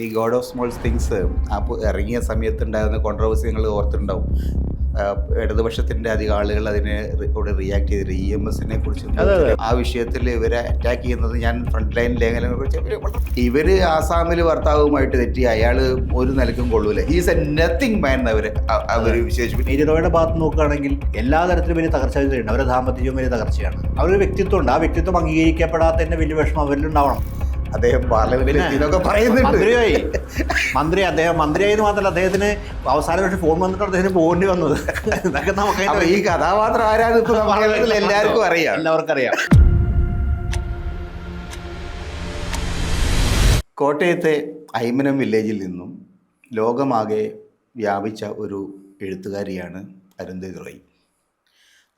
ഈ God of small things ആ ഇറങ്ങിയ സമയത്ത് ഉണ്ടാകുന്ന കോൺട്രവേഴ്സി നിങ്ങൾ ഓർത്തിട്ടുണ്ടാവും ഇടതുപക്ഷത്തിന്റെ അധികം ആളുകൾ അതിനെ കൂടെ ഇവിടെ റിയാക്ട് ചെയ്തിട്ട് ഇ എം എസിനെ കുറിച്ച്. ആ വിഷയത്തിൽ ഇവരെ അറ്റാക്ക് ചെയ്യുന്നത് ഞാൻ ഫ്രണ്ട് ലൈൻ ലേഖനങ്ങളെ കുറിച്ച് ഇവർ ആസാമിൽ ഭർത്താവുമായിട്ട് തെറ്റി അയാൾ ഒരു നിലക്കും കൊള്ളൂല. ഈസ് എ നത്തിങ് മാൻ അവർ അവർ അവർ വിശേഷിപ്പിച്ചു മേരി റോയുടെ ഭാഗത്ത് നോക്കുകയാണെങ്കിൽ എല്ലാ തരത്തിലും വലിയ തകർച്ച അവരുടെ ദാമ്പത്യവും വലിയ തകർച്ചയാണ്. അവരൊരു വ്യക്തിത്വമുണ്ട്. ആ വ്യക്തിത്വം അംഗീകരിക്കപ്പെടാത്തതിന്റെ വലിയ വിഷമം അവരിലുണ്ടാവണം. അദ്ദേഹം ഇതൊക്കെ പറയുന്നുണ്ട്. മന്ത്രിയായി. മന്ത്രി അദ്ദേഹം മന്ത്രിയായെന്ന് മാത്രമല്ല അദ്ദേഹത്തിന് അവസാന പക്ഷേ ഫോൺ വന്നിട്ട് അദ്ദേഹത്തിന് പോകേണ്ടി വന്നത്. ഇതൊക്കെ നമുക്ക് ഈ കഥാപാത്രം ആരാണ് ഇപ്പൊ എല്ലാവർക്കും അറിയാം. എല്ലാവർക്കും അറിയാം. കോട്ടയത്തെ ഐമനം വില്ലേജിൽ നിന്നും ലോകമാകെ വ്യാപിച്ച ഒരു എഴുത്തുകാരിയാണ് അരുന്ധതി റോയ്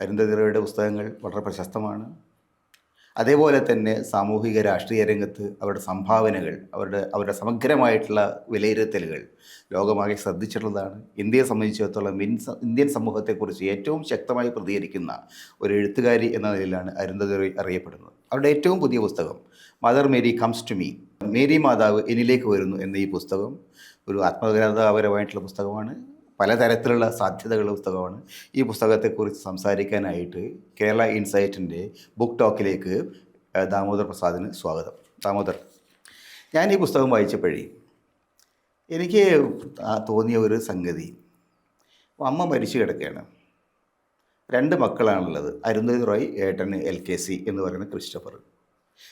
അരുന്ധതി റോയുടെ പുസ്തകങ്ങൾ വളരെ പ്രശസ്തമാണ്. അതേപോലെ തന്നെ സാമൂഹിക രാഷ്ട്രീയ രംഗത്ത് അവരുടെ സംഭാവനകൾ അവരുടെ അവരുടെ സമഗ്രമായിട്ടുള്ള വിലയിരുത്തലുകൾ ലോകമാകെ ശ്രദ്ധിച്ചിട്ടുള്ളതാണ്. ഇന്ത്യയെ സംബന്ധിച്ചിടത്തോളം ഇന്ത്യൻ സമൂഹത്തെക്കുറിച്ച് ഏറ്റവും ശക്തമായി പ്രതികരിക്കുന്ന ഒരു എഴുത്തുകാരി എന്ന നിലയിലാണ് അരുന്ധതി അറിയപ്പെടുന്നത്. അവരുടെ ഏറ്റവും പുതിയ പുസ്തകം mother Mary comes to me Mary മാതാവ് എന്നിലേക്ക് വരുന്നു എന്ന ഈ പുസ്തകം ഒരു ആത്മകഥാപരമായിട്ടുള്ള പുസ്തകമാണ്. പലതരത്തിലുള്ള സാധ്യതകളുള്ള പുസ്തകമാണ്. ഈ പുസ്തകത്തെക്കുറിച്ച് സംസാരിക്കാനായിട്ട് കേരള ഇൻസൈറ്റിന്റെ ബുക്ക് ടോക്കിലേക്ക് ദാമോദർ പ്രസാദിന് സ്വാഗതം. ദാമോദർ ഞാൻ ഈ പുസ്തകം വായിച്ചപ്പോഴേ എനിക്ക് തോന്നിയ ഒരു സംഗതി. അമ്മ മരിച്ചു കിടക്കുകയാണ്. രണ്ട് മക്കളാണുള്ളത് അരുന്ധതി റോയ് ഏട്ടന് എൽ കെ സി എന്ന് പറയുന്ന ക്രിസ്റ്റഫർ.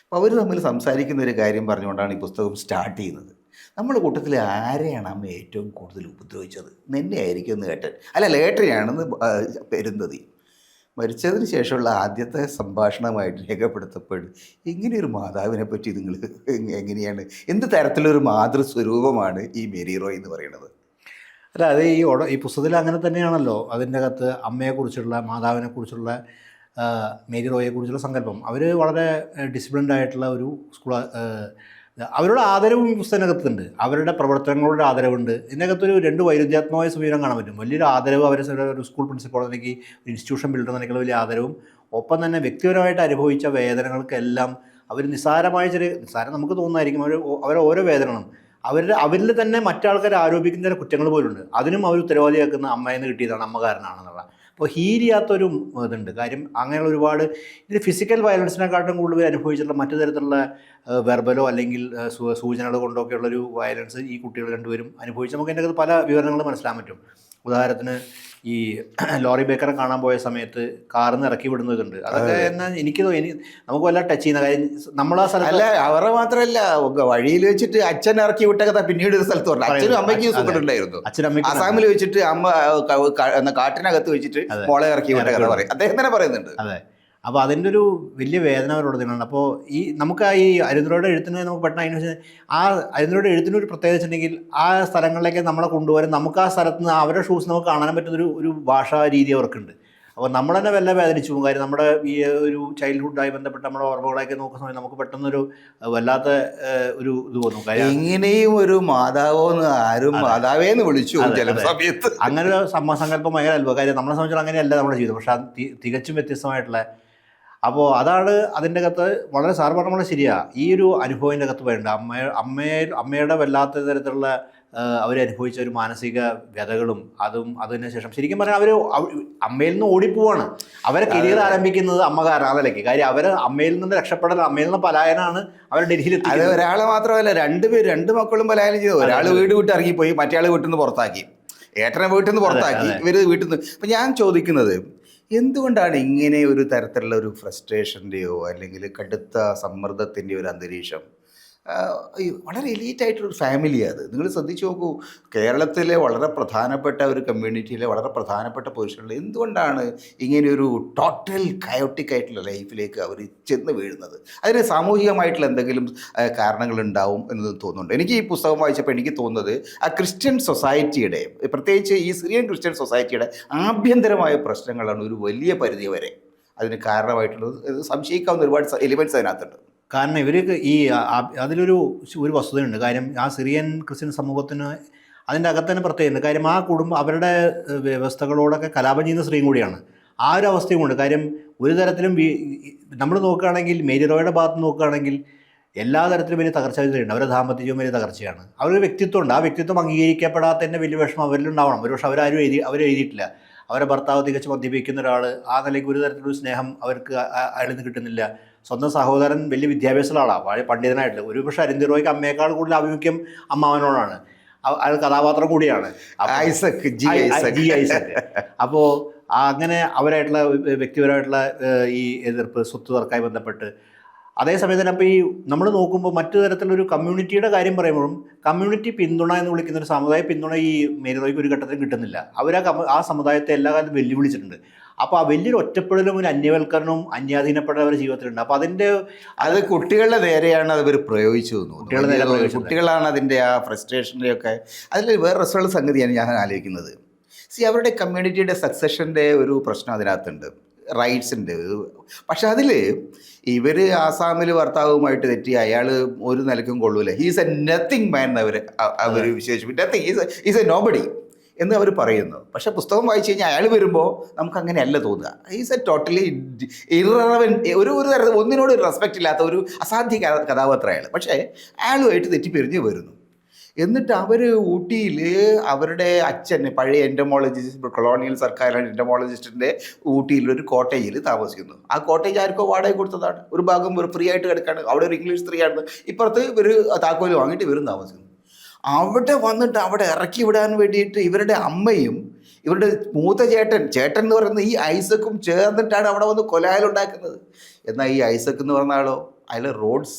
അപ്പോൾ അവർ തമ്മിൽ സംസാരിക്കുന്ന ഒരു കാര്യം പറഞ്ഞുകൊണ്ടാണ് ഈ പുസ്തകം സ്റ്റാർട്ട് ചെയ്യുന്നത്. നമ്മുടെ കൂട്ടത്തിൽ ആരെയാണ് അമ്മ ഏറ്റവും കൂടുതൽ ഉപദ്രവിച്ചത്? നിന്നെ ആയിരിക്കും എന്ന് കേട്ടൻ അല്ല ലേട്ടറിയാണെന്ന് പെരുന്നതി മരിച്ചതിന് ശേഷമുള്ള ആദ്യത്തെ സംഭാഷണമായിട്ട് രേഖപ്പെടുത്തപ്പെടും. ഇങ്ങനെയൊരു മാതാവിനെ പറ്റി നിങ്ങൾ എങ്ങനെയാണ്? എന്ത് തരത്തിലൊരു മാതൃസ്വരൂപമാണ് ഈ മേരി എന്ന് പറയുന്നത്? അല്ല അത് ഈ ഓട ഈ പുസ്തകത്തിൽ അങ്ങനെ തന്നെയാണല്ലോ അതിന്റെ അകത്ത് അമ്മയെക്കുറിച്ചുള്ള മാതാവിനെക്കുറിച്ചുള്ള മേരി റോയെക്കുറിച്ചുള്ള സങ്കല്പം. അവർ വളരെ ഡിസിപ്ലിൻഡ് ആയിട്ടുള്ള ഒരു സ്കൂൾ അവരുടെ ആദരവും പുസ്തകത്തിനകത്തുണ്ട് അവരുടെ പ്രവർത്തനങ്ങളുടെ ആദരവുണ്ട്. ഇതിനകത്തൊരു രണ്ട് വൈരുദ്ധ്യാത്മകമായ സമീപനം കാണാൻ പറ്റും. വലിയൊരു ആദരവ് അവരെ ഒരു സ്കൂൾ പ്രിൻസിപ്പൾ അല്ലെങ്കിൽ ഒരു ഇൻസ്റ്റിറ്റ്യൂഷൻ ബിൽഡർ എന്നൊക്കെയുള്ള വലിയ ആദരവും ഒപ്പം തന്നെ വ്യക്തിപരമായിട്ട് അനുഭവിച്ച വേദനകൾക്കെല്ലാം അവർ നിസ്സാരമായ ചെറിയ നിസ്സാരം നമുക്ക് തോന്നുന്നതായിരിക്കും. അവർ അവരെ ഓരോ വേദനകളും. അവരുടെ അവരിൽ തന്നെ മറ്റാൾക്കാർ ആരോപിക്കുന്ന ചില കുറ്റങ്ങൾ പോലുണ്ട്. അതിനും അവർ ഉത്തരവാദിയാക്കുന്ന അമ്മയെന്ന് കിട്ടിയതാണ് അമ്മ കാരനാണെന്നുള്ള അപ്പോൾ ഹീൽ ചെയ്യാത്തൊരു ഇതുണ്ട്. കാര്യം അങ്ങനെയുള്ള ഒരുപാട് ഇതിൽ ഫിസിക്കൽ വയലൻസിനെക്കാട്ടും കൂടുതൽ അനുഭവിച്ചിട്ടുള്ള മറ്റു തരത്തിലുള്ള വെർബലോ അല്ലെങ്കിൽ സൂചനകൾ കൊണ്ടോ ഒക്കെയുള്ളൊരു വയലൻസ് ഈ കുട്ടികൾ രണ്ടുപേരും അനുഭവിച്ച് നമുക്ക് അതിന്റെ പല വിവരങ്ങളും മനസ്സിലാൻ പറ്റും. ഉദാഹരണത്തിന് ഈ ലോറി ബേക്കറെ കാണാൻ പോയ സമയത്ത് കാറിൽ നിന്ന് ഇറക്കി വിടുന്നതുണ്ട്. അതൊക്കെ എന്നാൽ എനിക്ക് തോന്നി നമുക്ക് വല്ല ടച്ച് ചെയ്യുന്ന കാര്യം നമ്മൾ ആ സ്ഥലത്ത് അല്ല അവരെ മാത്രമല്ല വഴിയിൽ വെച്ചിട്ട് അച്ഛൻ ഇറക്കി വിട്ട കഥ പിന്നീട് ഒരു സ്ഥലത്ത് പറഞ്ഞു അച്ഛനും അമ്മയ്ക്കും. സുഖമുണ്ടായിരുന്നു. അച്ഛനും അസാമിൽ വെച്ചിട്ട് അമ്മ കാട്ടിനകത്ത് വെച്ചിട്ട് മോളെ ഇറക്കി വിട്ട കഥ പറയും. അദ്ദേഹം തന്നെ പറയുന്നുണ്ട്. അതെ. അപ്പോൾ അതിന്റെ ഒരു വലിയ വേദന അവരോട് തന്നെയാണ്. അപ്പോൾ ഈ നമുക്ക് ആ ഈ അരുന്ദ്രയുടെ എഴുത്തിന് നമുക്ക് പെട്ടെന്ന് അതിന് വെച്ചാൽ ആ അരുന്ദ്രയുടെ എഴുത്തിന് ഒരു പ്രത്യേകത വെച്ചിട്ടുണ്ടെങ്കിൽ ആ സ്ഥലങ്ങളിലേക്ക് നമ്മളെ കൊണ്ടുപോകാൻ നമുക്ക് ആ സ്ഥലത്ത് നിന്ന് അവരുടെ ഷൂസ് നമുക്ക് കാണാൻ പറ്റുന്നൊരു ഒരു ഭാഷാ രീതി അവർക്കുണ്ട്. അപ്പോൾ നമ്മൾ തന്നെ വല്ല വേദനിച്ചു പോകും. കാര്യം നമ്മുടെ ഈ ഒരു ചൈൽഡ്ഹുഡായി ബന്ധപ്പെട്ട നമ്മുടെ ഓർമ്മകളൊക്കെ നോക്കുന്ന സമയത്ത് നമുക്ക് പെട്ടെന്നൊരു വല്ലാത്ത ഒരു ഇത് തോന്നും കാര്യം എങ്ങനെയും ഒരു മാതാവോന്ന് ആരും മാതാവേന്ന് വിളിച്ചു ചില സമയത്ത്. അങ്ങനെ ഒരു സമ്മസങ്കല്പം ഭയങ്കര അത്ഭുതം. കാര്യം നമ്മളെ സംബന്ധിച്ചാൽ അങ്ങനെയല്ല. നമ്മുടെ ജീവിതം. പക്ഷെ തികച്ചും വ്യത്യസ്തമായിട്ടുള്ള അപ്പോൾ അതാണ് അതിന്റെ അകത്ത് വളരെ സാർ പറഞ്ഞ പോലെ ശരിയാ. ഈ ഒരു അനുഭവത്തിന്റെ അകത്ത് വേണ്ട അമ്മ അമ്മയെ അമ്മയുടെ വല്ലാത്ത തരത്തിലുള്ള അവർ അനുഭവിച്ച ഒരു മാനസിക വ്യതകളും അതും അതിന് ശേഷം ശരിക്കും പറഞ്ഞാൽ അവർ അമ്മയിൽ നിന്ന് ഓടിപ്പോവാണ്. അവരെ കരിയർ ആരംഭിക്കുന്നത് അമ്മ കാരണം അതലേക്ക് കാര്യം അവർ അമ്മയിൽ നിന്ന് രക്ഷപ്പെടൽ അമ്മയിൽ നിന്ന് പലായനാണ് അവർ ഡൽഹിയിൽ അത് ഒരാൾ ഒരാളെ മാത്രമല്ല രണ്ടുപേര് രണ്ട് മക്കളും പലായനം ചെയ്തു. ഒരാൾ വീട് വിട്ട് ഇറങ്ങിപ്പോയി മറ്റേ ആൾ വീട്ടിൽ നിന്ന് പുറത്താക്കി. ഏട്ടനെ വീട്ടിൽ നിന്ന് പുറത്താക്കി. ഇവർ വീട്ടിൽ നിന്ന്. അപ്പം ഞാൻ ചോദിക്കുന്നത് എന്തുകൊണ്ടാണ് ഇങ്ങനെ ഒരു തരത്തിലുള്ള ഒരു ഫ്രസ്ട്രേഷന്റെയോ അല്ലെങ്കിൽ കടുത്ത സമ്മർദ്ദത്തിന്റെയോ ഒരു അന്തരീക്ഷം വളരെ എലീറ്റ് ആയിട്ടുള്ളൊരു ഫാമിലിയാണ് അത്. നിങ്ങൾ ശ്രദ്ധിച്ചു നോക്കൂ കേരളത്തിലെ വളരെ പ്രധാനപ്പെട്ട ഒരു കമ്മ്യൂണിറ്റിയിലെ വളരെ പ്രധാനപ്പെട്ട പൊസിഷനിൽ എന്തുകൊണ്ടാണ് ഇങ്ങനെയൊരു ടോട്ടൽ കയോട്ടിക് ആയിട്ടുള്ള ലൈഫിലേക്ക് അവർ ചെന്ന് വീഴുന്നത്? അതിന് സാമൂഹികമായിട്ടുള്ള എന്തെങ്കിലും കാരണങ്ങളുണ്ടാവും എന്ന് തോന്നുന്നുണ്ട്? എനിക്ക് ഈ പുസ്തകം വായിച്ചപ്പോൾ എനിക്ക് തോന്നുന്നത് ആ ക്രിസ്ത്യൻ സൊസൈറ്റിയുടെ പ്രത്യേകിച്ച് ഈ സിറിയൻ ക്രിസ്ത്യൻ സൊസൈറ്റിയുടെ ആഭ്യന്തരമായ പ്രശ്നങ്ങളാണ് ഒരു വലിയ പരിധി വരെ. അതിന് കാരണമായിട്ടുള്ളത് സംശയിക്കാവുന്ന ഒരുപാട് എലിമെന്റ്സ് അതിനകത്തുണ്ട്. കാരണം ഇവർ ഈ അതിലൊരു ഒരു വസ്തുതയുണ്ട്. കാര്യം ആ സിറിയൻ ക്രിസ്ത്യൻ സമൂഹത്തിന് അതിന്റെ അകത്ത് തന്നെ പ്രത്യേകത കാര്യം ആ കുടുംബം അവരുടെ വ്യവസ്ഥകളോടൊക്കെ കലാപം ചെയ്യുന്ന സ്ത്രീയും കൂടിയാണ്. ആ ഒരു അവസ്ഥയും കൊണ്ട് കാര്യം ഒരു തരത്തിലും നമ്മൾ നോക്കുകയാണെങ്കിൽ മേരി റോയുടെ ഭാഗത്ത് നോക്കുകയാണെങ്കിൽ എല്ലാ തരത്തിലും വലിയ തകർച്ച ഉണ്ട് അവരുടെ ദാമ്പത്യവും വലിയ തകർച്ചയാണ്. അവരൊരു വ്യക്തിത്വമുണ്ട്. ആ വ്യക്തിത്വം അംഗീകരിക്കപ്പെടാത്തതിന്റെ വലിയ വിഷമം അവരിലുണ്ടാവണം. ഒരുപക്ഷെ അവരാരും എഴുതി അവരെഴുതിയിട്ടില്ല അവരെ ഭർത്താവ് തികച്ച് മദ്യപിക്കുന്ന ഒരാൾ ആ നിലയ്ക്ക് ഒരു തരത്തിലൊരു സ്നേഹം അവർക്ക് അയാളിൽ നിന്ന് കിട്ടുന്നില്ല. സ്വന്തം സഹോദരൻ വലിയ വിദ്യാഭ്യാസമുള്ള ആളാണ് വളരെ പണ്ഡിതനായിട്ടുള്ള ഒരു പക്ഷേ അരിന്തി റോയ്ക്ക് അമ്മയേക്കാൾ കൂടുതൽ ആഭിമുഖ്യം അമ്മാവനോടാണ്. അയാൾ കഥാപാത്രം കൂടിയാണ്. Isaac G Isaac. അപ്പോൾ അങ്ങനെ അവരായിട്ടുള്ള വ്യ- വ്യക്തിപരമായിട്ടുള്ള ഈ എതിർപ്പ് സ്വത്ത് തർക്കമായി ബന്ധപ്പെട്ട്. അതേസമയം തന്നെ അപ്പോൾ ഈ നമ്മൾ നോക്കുമ്പോൾ മറ്റു തരത്തിലൊരു കമ്മ്യൂണിറ്റിയുടെ കാര്യം പറയുമ്പോഴും കമ്മ്യൂണിറ്റി പിന്തുണ എന്ന് വിളിക്കുന്ന ഒരു സമുദായ പിന്തുണ ഈ മേരിറോയ്ക്ക് ഒരു ഘട്ടത്തിൽ കിട്ടുന്നില്ല. അവർ ആ ആ സമുദായത്തെ എല്ലാ കാലത്തും വെല്ലുവിളിച്ചിട്ടുണ്ട്. അപ്പോൾ ആ വലിയൊരു ഒറ്റപ്പെടലും ഒരു അന്യവൽക്കരണവും അന്യാധീനപ്പെടലും അവരുടെ ജീവിതത്തിലുണ്ട്. അപ്പോൾ അതിന്റെ അത് കുട്ടികളുടെ നേരെയാണ് അവർ പ്രയോഗിച്ചു കുട്ടികളുടെ. കുട്ടികളാണ് അതിന്റെ ആ ഫ്രസ്ട്രേഷന്റെ ഒക്കെ അതിൽ വേറെ രസമുള്ള സംഗതിയാണ് ഞാൻ ആലോചിക്കുന്നത്. സി അവരുടെ കമ്മ്യൂണിറ്റിയുടെ സക്സഷന്റെ ഒരു പ്രശ്നം അതിനകത്തുണ്ട്. റൈറ്റ്സിന്റെ പക്ഷെ അതിൽ ഇവർ ആസാമിൽ ഭർത്താവുമായിട്ട് തെറ്റി അയാൾ ഒരു നിലക്കും കൊള്ളൂല. ഹീസ് എ നത്തിങ് മാൻ അവർ അവർ വിശേഷിപ്പിച്ചു. Nothing is is a nobody എന്ന് അവർ പറയുന്നു. പക്ഷെ പുസ്തകം വായിച്ചു കഴിഞ്ഞാൽ അയാൾ വരുമ്പോൾ നമുക്ക് അങ്ങനെയല്ല തോന്നുക ഈസ് എ ടോട്ടലി ഇറവൻ ഒരു ഒരു തരത്തിൽ ഒന്നിനോട് ഒരു റെസ്പെക്റ്റ് ഇല്ലാത്ത ഒരു അസാധ്യ കഥ- കഥാപാത്രം അയാൾ പക്ഷേ അയാളുമായിട്ട് തെറ്റിപ്പെരിഞ്ഞ് വരുന്നു. എന്നിട്ട് അവർ ഊട്ടിയിൽ അവരുടെ അച്ഛൻ പഴയ എന്റമോളജിസ്റ്റ് കൊളോണിയൽ സർക്കാർ എന്റമോളജിസ്റ്റിന്റെ ഊട്ടിയിൽ ഒരു കോട്ടേജിൽ താമസിക്കുന്നു. ആ കോട്ടേജ് ആർക്കോ വാടക കൊടുത്തതാണ്. ഒരു ഭാഗം ഫ്രീ ആയിട്ട് കിടക്കാണ്. അവിടെ ഒരു ഇംഗ്ലീഷ് സ്ത്രീയാണ്. ഇപ്പുറത്ത് ഒരു താക്കോൽ വാങ്ങിയിട്ട് ഇവരും താമസിക്കുന്നു. അവിടെ വന്നിട്ട് അവിടെ ഇറക്കി വിടാൻ വേണ്ടിയിട്ട് ഇവരുടെ അമ്മയും ഇവരുടെ മൂത്ത ചേട്ടൻ ചേട്ടൻ എന്ന് പറയുന്ന ഈ ഐസക്കും ചേർന്നിട്ടാണ് അവിടെ വന്ന് കൊലായാലുണ്ടാക്കുന്നത് എന്നാൽ ഈ ഐസക്ക് എന്ന് പറഞ്ഞ ആളോ? അയാൾ റോഡ്സ്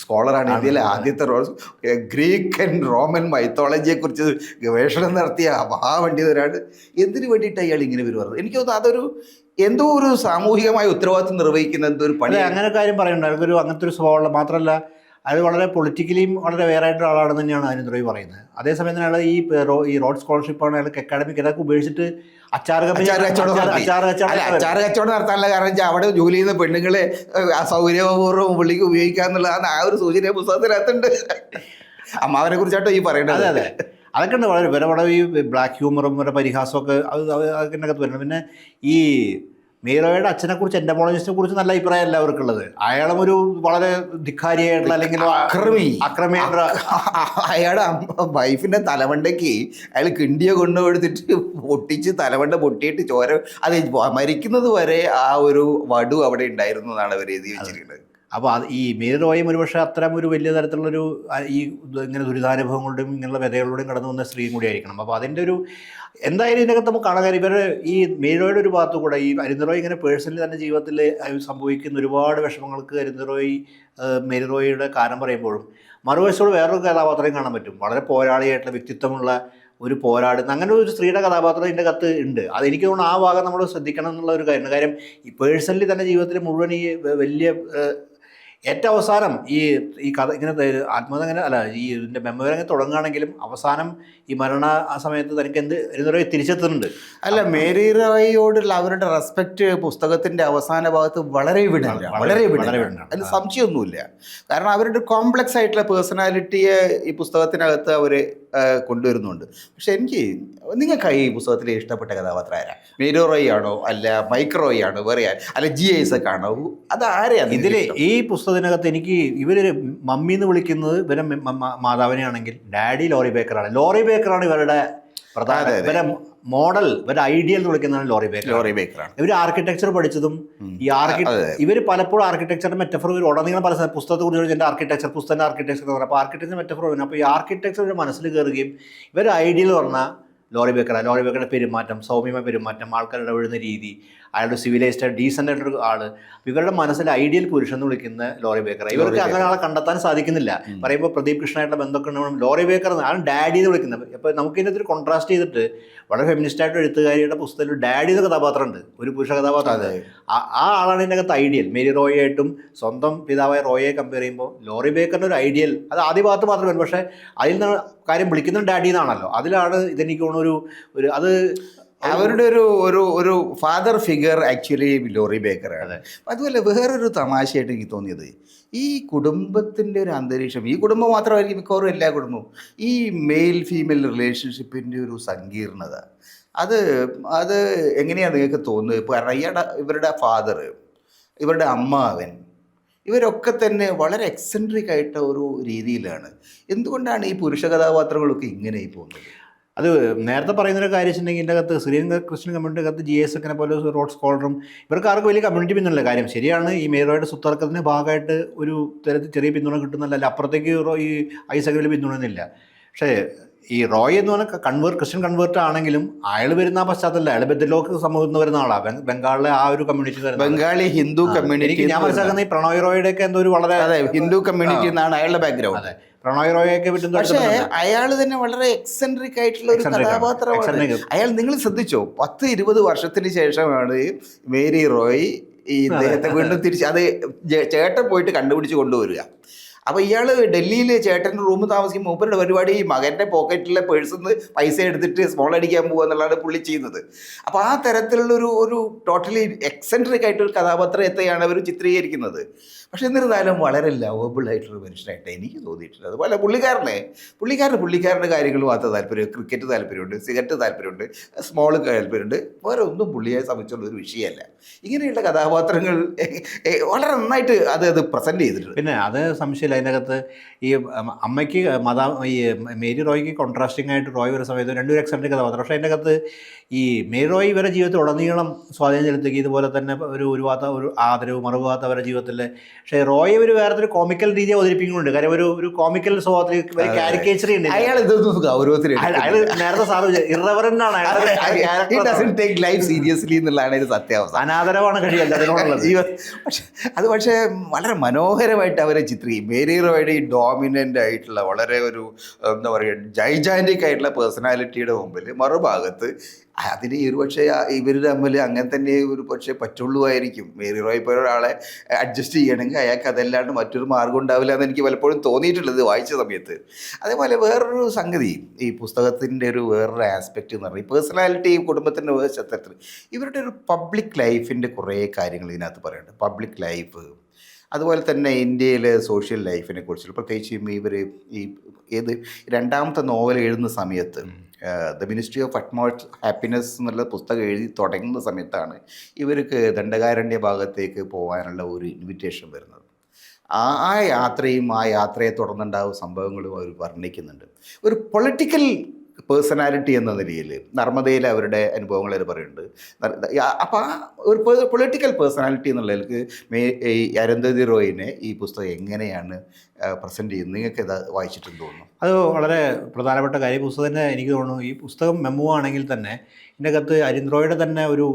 സ്കോളറാണ് ഇന്ത്യയിലെ ആദ്യത്തെ റോഡ്സ് ഗ്രീക്ക് ആൻഡ് റോമൻ മൈത്തോളജിയെ കുറിച്ച് ഗവേഷണം നടത്തിയ മഹാവണ്ടിയവരാണ് എന്തിനു വേണ്ടിയിട്ടാണ് അയാൾ ഇങ്ങനെ വരുവാറ് എനിക്ക് തോന്നുന്നു അതൊരു എന്തോ ഒരു സാമൂഹികമായ ഉത്തരവാദിത്വം നിർവഹിക്കുന്ന എന്തോ ഒരു പണി അങ്ങനെ കാര്യം പറയുന്നുണ്ട്. അവർക്കൊരു അങ്ങനത്തെ ഒരു സ്വഭാവമുള്ള മാത്രമല്ല അയാൾ വളരെ പൊളിറ്റിക്കലിയും വളരെ വേറെ ആയിട്ടുള്ള ആളാണെന്ന് തന്നെയാണ് റോയ് പറയുന്നത്. അതേസമയം തന്നെ അയാൾ ഈ ഈ റോഡ് സ്കോളർഷിപ്പാണ് അയാൾക്ക് അക്കാഡമിക് ഇതൊക്കെ ഉപേക്ഷിച്ചിട്ട് അച്ചാർ അച്ചാർ കച്ചവടം നടത്താനുള്ള കാരണം വെച്ചാൽ അവിടെ ജോലി ചെയ്യുന്ന പെണ്ണുങ്ങളെ സൗകര്യപൂർവം പുള്ളിക്ക് ഉപയോഗിക്കാന്നുള്ള ആ ഒരു സൂചന പുസ്തകത്തിനകത്തുണ്ട്. അമ്മാവനെ കുറിച്ചാട്ടോ ഈ പറയുന്നത് അതെ അതെ. അതൊക്കെ ഉണ്ട്. വളരെ വളരെ ഈ ബ്ലാക്ക് ഹ്യൂമറും പരിഹാസമൊക്കെ അത് അതിനകത്ത് വരുന്നത് പിന്നെ ഈ മീറോയുടെ അച്ഛനെ കുറിച്ച് എൻഡമോളജിസ്റ്റിനെ കുറിച്ച് നല്ല അഭിപ്രായം എല്ലാവർക്കും ഉള്ളത് അയാളും ഒരു വളരെ ധിക്കാരിയായിട്ടുള്ള അല്ലെങ്കിൽ അക്രമി. അക്രമിയായിട്ടുള്ള അയാളുടെ വൈഫിന്റെ തലവണ്ടയ്ക്ക് അയാൾ കിണ്ടിയെ കൊണ്ടുപോയിട്ട് പൊട്ടിച്ച് തലവണ്ട പൊട്ടിയിട്ട് ചോര അത് മരിക്കുന്നത് വരെ ആ ഒരു വടു അവിടെ ഉണ്ടായിരുന്നു എന്നാണ് അവർ എഴുതി വെച്ചിരിക്കുന്നത് അപ്പോൾ അത് ഈ മീറോയും ഒരുപക്ഷെ അത്തരം ഒരു വലിയ തരത്തിലുള്ളൊരു ഈ ഇങ്ങനെ ദുരിതാനുഭവങ്ങളുടെയും ഇങ്ങനെയുള്ള വ്യതകളുടെയും കടന്നു വന്ന സ്ത്രീയും കൂടി ആയിരിക്കണം അപ്പോൾ അതിന്റെ ഒരു എന്തായാലും ഇതിനകത്ത് നമുക്ക് കാണാൻ കാര്യം ഇവരുടെ ഈ മീറോയുടെ ഒരു ഭാഗത്തു കൂടെ ഈ അരിന്തറോയ് ഇങ്ങനെ പേഴ്സണലി തന്നെ ജീവിതത്തിൽ സംഭവിക്കുന്ന ഒരുപാട് വിഷമങ്ങൾക്ക് അരിന്തറോയ് മേരിറോയിയുടെ കാരണം പറയുമ്പോഴും മറുവശത്തോട് വേറൊരു കഥാപാത്രം കാണാൻ പറ്റും. വളരെ പോരാളിയായിട്ടുള്ള വ്യക്തിത്വമുള്ള ഒരു പോരാടുന്ന അങ്ങനെ ഒരു സ്ത്രീയുടെ കഥാപാത്രം ഇതിന്റെ കത്ത് ഉണ്ട്. അതെനിക്ക് തോന്നുന്നു ആ ഭാഗം നമ്മൾ ശ്രദ്ധിക്കണം എന്നുള്ള ഒരു കാര്യമാണ് കാര്യം ഈ പേഴ്സണലി തന്നെ ജീവിതത്തിൽ മുഴുവൻ ഈ വലിയ ഏറ്റവും അവസാനം ഈ ഈ കഥ ഇങ്ങനെ ആത്മഹത്യ ആത്മകഥ അങ്ങനെ അല്ല ഈ ഇതിന്റെ മെമ്മറി അങ്ങനെ തുടങ്ങുകയാണെങ്കിലും അവസാനം ഈ മരണ ആ സമയത്ത് തനിക്ക് എന്ത് എന്നൊരു തിരിച്ചെത്തുന്നുണ്ട്. അല്ല മേരി റോയിയോടുള്ള അവരുടെ റെസ്പെക്റ്റ് പുസ്തകത്തിന്റെ അവസാന ഭാഗത്ത് വളരെ വിടില്ല വളരെ- വളരെ അതിന് സംശയമൊന്നുമില്ല. കാരണം അവരുടെ കോംപ്ലക്സ് ആയിട്ടുള്ള പേഴ്സണാലിറ്റിയെ ഈ പുസ്തകത്തിനകത്ത് അവർ കൊണ്ടുവരുന്നുണ്ട്. പക്ഷെ എനിക്ക് നിങ്ങൾക്ക് ഈ പുസ്തകത്തിലെ ഇഷ്ടപ്പെട്ട കഥാപാത്രം ആരാ? മേരോ റോയ് ആണോ? അല്ല മൈക്ക് റോയ് ആണോ? വേറെ അല്ല ജി ഐസ് ഒക്കെ ആണോ? അത് ആരെയാണ് ഇതിൽ ഈ പുസ്തകത്തിനകത്ത് എനിക്ക് ഇവർ മമ്മി എന്ന് വിളിക്കുന്നത് ഇവരെ മാതാവിനെ ആണെങ്കിൽ ഡാഡി ലോറി ബേക്കറാണ്. ലോറി ബേക്കറാണ് ഇവരുടെ പ്രധാന. ഇവരെ മോഡൽ ഇവരുടെ ഐഡിയൽ എന്ന് വിളിക്കുന്നതാണ് ലോറി ബേക്കർ ലോറി ബേക്കറാണ് ഇവർ ആർക്കിടെക്ചർ പഠിച്ചതും ഈ ആർക്കി. ഇവർ പലപ്പോഴും ആർക്കിടെക്ചറിന്റെ മെറ്റഫർ ഇവർ ഉടനീളം പല പുസ്തകത്തെ കുറിച്ച് ചോദിച്ചാൽ ആർക്കിടെക്ചർ പുസ്തകത്തിന്റെ ആർക്കിടെക്ചർ എന്ന് പറഞ്ഞാൽ അപ്പോൾ ആർക്കിടെക്ചർ മെറ്റഫർ വരുന്നത് അപ്പോൾ ഈ ആർക്കിടെക്ചർ ഒരു മനസ്സിൽ കയറുകയും ഇവർ ഐഡിയൽ പറഞ്ഞാൽ ലോറി ബേക്കറാണ് ലോറി ബേക്കറുടെ പെരുമാറ്റം സൗമ്യമായ പെരുമാറ്റം ആൾക്കാരുടെ ഇടപെടുന്ന രീതി അയാളുടെ സിവിലൈസ്ഡ് ഡീസന്റ് ആയിട്ടൊരു ആൾ. ഇവരുടെ മനസ്സിൽ ഐഡിയൽ പുരുഷൻ എന്ന് വിളിക്കുന്ന ലോറി ബേക്കർ ഇവർക്ക് അങ്ങനെ ആളെ കണ്ടെത്താൻ സാധിക്കുന്നില്ല. പറയുമ്പോൾ പ്രദീപ് കൃഷ്ണനായിട്ടുള്ള ബന്ധമൊക്കെ ഉണ്ടാവണം ലോറി ബേക്കർ ആണ്. ഡാഡി എന്ന് വിളിക്കുന്നത്. അപ്പോൾ നമുക്ക് ഇതിനകത്ത് ഒരു കോൺട്രാസ്റ്റ് ചെയ്തിട്ട് വളരെ ഫെമിനിസ്റ്റ് ആയിട്ട് എഴുത്തുകാരിയുടെ പുസ്തകത്തിൽ ഡാഡി എന്ന കഥാപാത്രമുണ്ട്. ഒരു പുരുഷ കഥാപാത്രം അതെ. ആ ആളാണ് ഇതിനകത്ത് അകത്ത് ഐഡിയൽ മേരി റോയായിട്ടും സ്വന്തം പിതാവായ റോയെ കമ്പയർ ചെയ്യുമ്പോൾ ലോറി ബേക്കറിന്റെ ഒരു ഐഡിയൽ അത് ആദ്യ ഭാഗത്ത് മാത്രമേ പക്ഷേ അതിൽ നിന്ന് കാര്യം വിളിക്കുന്നത് ഡാഡി എന്നാണല്ലോ അതിലാണ് ഇതെനിക്ക് തോന്നുന്നു ഒരു ഒരു അത് അവരുടെ ഒരു ഒരു ഒരു ഫാദർ ഫിഗർ ആക്ച്വലി ലോറി ബേക്കറാണ് അതുപോലെ വേറൊരു തമാശയായിട്ട് എനിക്ക് തോന്നിയത്. ഈ കുടുംബത്തിന്റെ ഒരു അന്തരീക്ഷം ഈ കുടുംബം മാത്രമായിരിക്കും മിക്കവാറും എല്ലാ കുടുംബവും ഈ മെയിൽ ഫീമെയിൽ റിലേഷൻഷിപ്പിന്റെ ഒരു സങ്കീർണത അത് അത് എങ്ങനെയാണ് നിങ്ങൾക്ക് തോന്നുന്നത്? ഇപ്പോൾ ഇയാളുടെ ഇവരുടെ ഫാദർ ഇവരുടെ അമ്മാവൻ ഇവരൊക്കെ തന്നെ വളരെ എക്സെൻട്രിക് ആയിട്ട ഒരു രീതിയിലാണ്. എന്തുകൊണ്ടാണ് ഈ പുരുഷ കഥാപാത്രങ്ങളൊക്കെ ഇങ്ങനെ പോകുന്നത്? അത് നേരത്തെ പറയുന്നൊരു കാര്യം വെച്ചിട്ടുണ്ടെങ്കിൽ ഇതിന്റെ അകത്ത് സിറിയൻ ക്രിസ്ത്യൻ കമ്മ്യൂണിറ്റി അകത്ത് ജി എസ് ഒക്കെ പോലെ റോഡ് സ്കോളറും ഇവർക്ക് ആർക്കും വലിയ കമ്മ്യൂണിറ്റി പിന്തുണയില്ല കാര്യം. ശരിയാണ് ഈ മേരോയുടെ സുത്തർക്കത്തിന് ഭാഗമായിട്ട് ഒരു തരത്തിൽ ചെറിയ പിന്തുണ കിട്ടുന്നല്ല അപ്പുറത്തേക്ക് ഈ ഐസക് വലിയ പക്ഷേ ഈ റോയ് എന്ന് പറഞ്ഞാൽ കൺവേർ ക്രിസ്ത്യൻ കൺവേർട്ട് ആണെങ്കിലും അയാൾ വരുന്ന പശ്ചാത്തലത്തിൽ പശ്ചാത്തലം അയാൾ ബദലോക്ക് സമൂഹത്തിൽ നിന്ന് വരുന്ന ആളാണ് ബംഗാളിലെ ആ ഒരു കമ്മ്യൂണിറ്റി ബംഗാളി ഹിന്ദു കമ്മ്യൂണിറ്റി ഞാൻ മനസ്സിലാക്കുന്ന ഈ പ്രണോയ് റോയുടെ ഒക്കെ എന്തോ ഒരു വളരെ അതെ ഹിന്ദു കമ്മ്യൂണിറ്റി എന്നാണ് അയാളുടെ ബാക്ക്ഗ്രൗണ്ട് അതെ. പ്രണോയ് റോയൊക്കെ പക്ഷേ അയാൾ തന്നെ വളരെ എക്സെൻട്രിക് ആയിട്ടുള്ള ഒരു കഥാപാത്രമാണ്. അയാൾ നിങ്ങൾ ശ്രദ്ധിച്ചോ? പത്ത് ഇരുപത് വർഷത്തിന് ശേഷമാണ് മേരി റോയ് ഈ ഇദ്ദേഹത്തെ വീണ്ടും തിരിച്ച് അത് ചേട്ടൻ പോയിട്ട് കണ്ടുപിടിച്ച് കൊണ്ടുവരിക. അപ്പോൾ ഇയാൾ ഡൽഹിയിൽ ചേട്ടന്റെ റൂമിൽ താമസിക്കുമ്പോൾ മൂപ്പരുടെ പരിപാടി ഈ മകന്റെ പോക്കറ്റിലെ പേഴ്സിൽ നിന്ന് പൈസ എടുത്തിട്ട് സ്മോൾ അടിക്കാൻ പോകുക എന്നുള്ളതാണ് പുള്ളി ചെയ്യുന്നത്. അപ്പോൾ ആ തരത്തിലുള്ള ഒരു ഒരു ടോട്ടലി എക്സെൻട്രിക് ആയിട്ടൊരു കഥാപാത്രത്തെയാണ് അവർ ചിത്രീകരിക്കുന്നത്. പക്ഷെ എന്നിരുന്നാലും വളരെ ലവബിൾ ആയിട്ടുള്ള മനുഷ്യനായിട്ട് എനിക്ക് തോന്നിയിട്ടുണ്ട്. അതുപോലെ പുള്ളിക്കാരനെ പുള്ളിക്കാരന് പുള്ളിക്കാരന്റെ കാര്യങ്ങൾ മാത്രം താല്പര്യം ക്രിക്കറ്റ് താല്പര്യമുണ്ട് സിഗരറ്റ് താല്പര്യമുണ്ട് സ്മോൾ താല്പര്യമുണ്ട്. വേറെ ഒന്നും പുള്ളിയെ സംബന്ധിച്ചുള്ള ഒരു വിഷയമല്ല. ഇങ്ങനെയുള്ള കഥാപാത്രങ്ങൾ വളരെ നന്നായിട്ട് അത് അത് പ്രസന്റ് ചെയ്തിട്ടുണ്ട്. പിന്നെ അത് സംശയമില്ല. അതിനകത്ത് ഈ അമ്മയ്ക്ക് മതാ ഈ മേരി റോയ്ക്ക് കോൺട്രാസ്റ്റിംഗ് ആയിട്ട് റോയ് വരുന്ന സമയത്ത് രണ്ടുപേരും എക്സെൻട്രിക് കഥാപാത്രം. പക്ഷേ അതിന്റെ അകത്ത് ഈ മേരി റോയ് ഇവരുടെ ജീവിതത്തിൽ ഉടനീളം സ്വാധീനം ചെലുത്തുകയും ഇതുപോലെ തന്നെ ഒരു ഒരുപാത്ത ഒരു ആദരവ് മറുപാത്ത അവരുടെ ജീവിതത്തിൽ പക്ഷേ റോയ് ഒരു വേറൊരു കോമിക്കൽ രീതി അവതരിപ്പിക്കുന്നുണ്ട്. കാര്യം ഒരു ഒരു കോമിക്കൽ സ്വഭാവത്തിൽ ഒരു കാരിക്കേച്ചറി ഉണ്ട് അയാൾ ഇതൊന്നും ഗൗരവത്തിൽ അയാൾ നേരത്തെ സാറ് ഇറവറന്റ് ആണ് ലൈഫ് സീരിയസ്ലി എന്നുള്ളതാണ് ഇതിന്റെ സത്യാവസ്ഥ. അനാദരവാണ് കഴിയല്ല അതിനോടുള്ളത് പക്ഷെ അത് പക്ഷേ വളരെ മനോഹരമായിട്ട് അവരെ ചിത്രീകരിക്കും. മേരി റോയുടെ ഈ ഡോമിനന്റ് ആയിട്ടുള്ള വളരെ ഒരു എന്താ പറയുക ജൈജാന്റിക് ആയിട്ടുള്ള പേഴ്സണാലിറ്റിയുടെ മുമ്പിൽ മറുഭാഗത്ത് അതിന് ഈ ഒരു പക്ഷേ ഇവർ തമ്മിൽ അങ്ങനെ തന്നെ ഒരു പക്ഷേ പറ്റുള്ളൂ ആയിരിക്കും മേരി റോയ് പോലെ ഒരാളെ അഡ്ജസ്റ്റ് ചെയ്യണമെങ്കിൽ അയാൾക്ക് അതല്ലാണ്ട് മറ്റൊരു മാർഗം ഉണ്ടാവില്ല എന്ന് എനിക്ക് പലപ്പോഴും തോന്നിയിട്ടുള്ളത് വായിച്ച സമയത്ത്. അതേപോലെ വേറൊരു സംഗതി ഈ പുസ്തകത്തിന്റെ ഒരു വേറൊരു ആസ്പെക്റ്റ് എന്ന് പറഞ്ഞാൽ പേഴ്സണാലിറ്റി കുടുംബത്തിന്റെ പശ്ചാത്തലത്തിൽ ഇവരുടെ ഒരു പബ്ലിക് ലൈഫിന്റെ കുറേ കാര്യങ്ങൾ ഇതിനകത്ത് പറയുന്നുണ്ട് പബ്ലിക് ലൈഫ് അതുപോലെ തന്നെ ഇന്ത്യയിലെ സോഷ്യൽ ലൈഫിനെ കുറിച്ചുള്ള. പ്രത്യേകിച്ചും ഇവർ ഈ ഏത് രണ്ടാമത്തെ നോവൽ എഴുതുന്ന സമയത്ത് the ministry of utmost happiness എന്നുള്ള പുസ്തകം എഴുതി തുടങ്ങുന്ന സമയത്താണ് ഇവർക്ക് ദണ്ഡകാരണ്യ ഭാഗത്തേക്ക് പോകാനുള്ള ഒരു ഇൻവിറ്റേഷൻ വരുന്നത്. ആ ആ യാത്രയും ആ യാത്രയെ തുടർന്നുണ്ടാവും സംഭവങ്ങളും അവർ വർണിക്കുന്നുണ്ട്. ഒരു പൊളിറ്റിക്കൽ പേഴ്സണാലിറ്റി എന്ന നിലയിൽ നർമ്മദയിൽ അവരുടെ അനുഭവങ്ങൾ അവർ പറയുന്നുണ്ട്. അപ്പോൾ ആ ഒരു പൊളിറ്റിക്കൽ പേഴ്സണാലിറ്റി എന്നുള്ളതിലേക്ക് മേ ഈ അരന്ധതി റോയിനെ ഈ പുസ്തകം എങ്ങനെയാണ് പ്രസന്റ് ചെയ്യുന്നത്? നിങ്ങൾക്ക് ഇത് വായിച്ചിട്ടെന്ന് തോന്നുന്നു? അത് വളരെ പ്രധാനപ്പെട്ട കാര്യം. പുസ്തകം തന്നെ എനിക്ക് തോന്നുന്നു ഈ പുസ്തകം മെമ്മോ ആണെങ്കിൽ തന്നെ ഇതിനകത്ത് അരിന്ദ്രോയുടെ തന്നെ ഒരു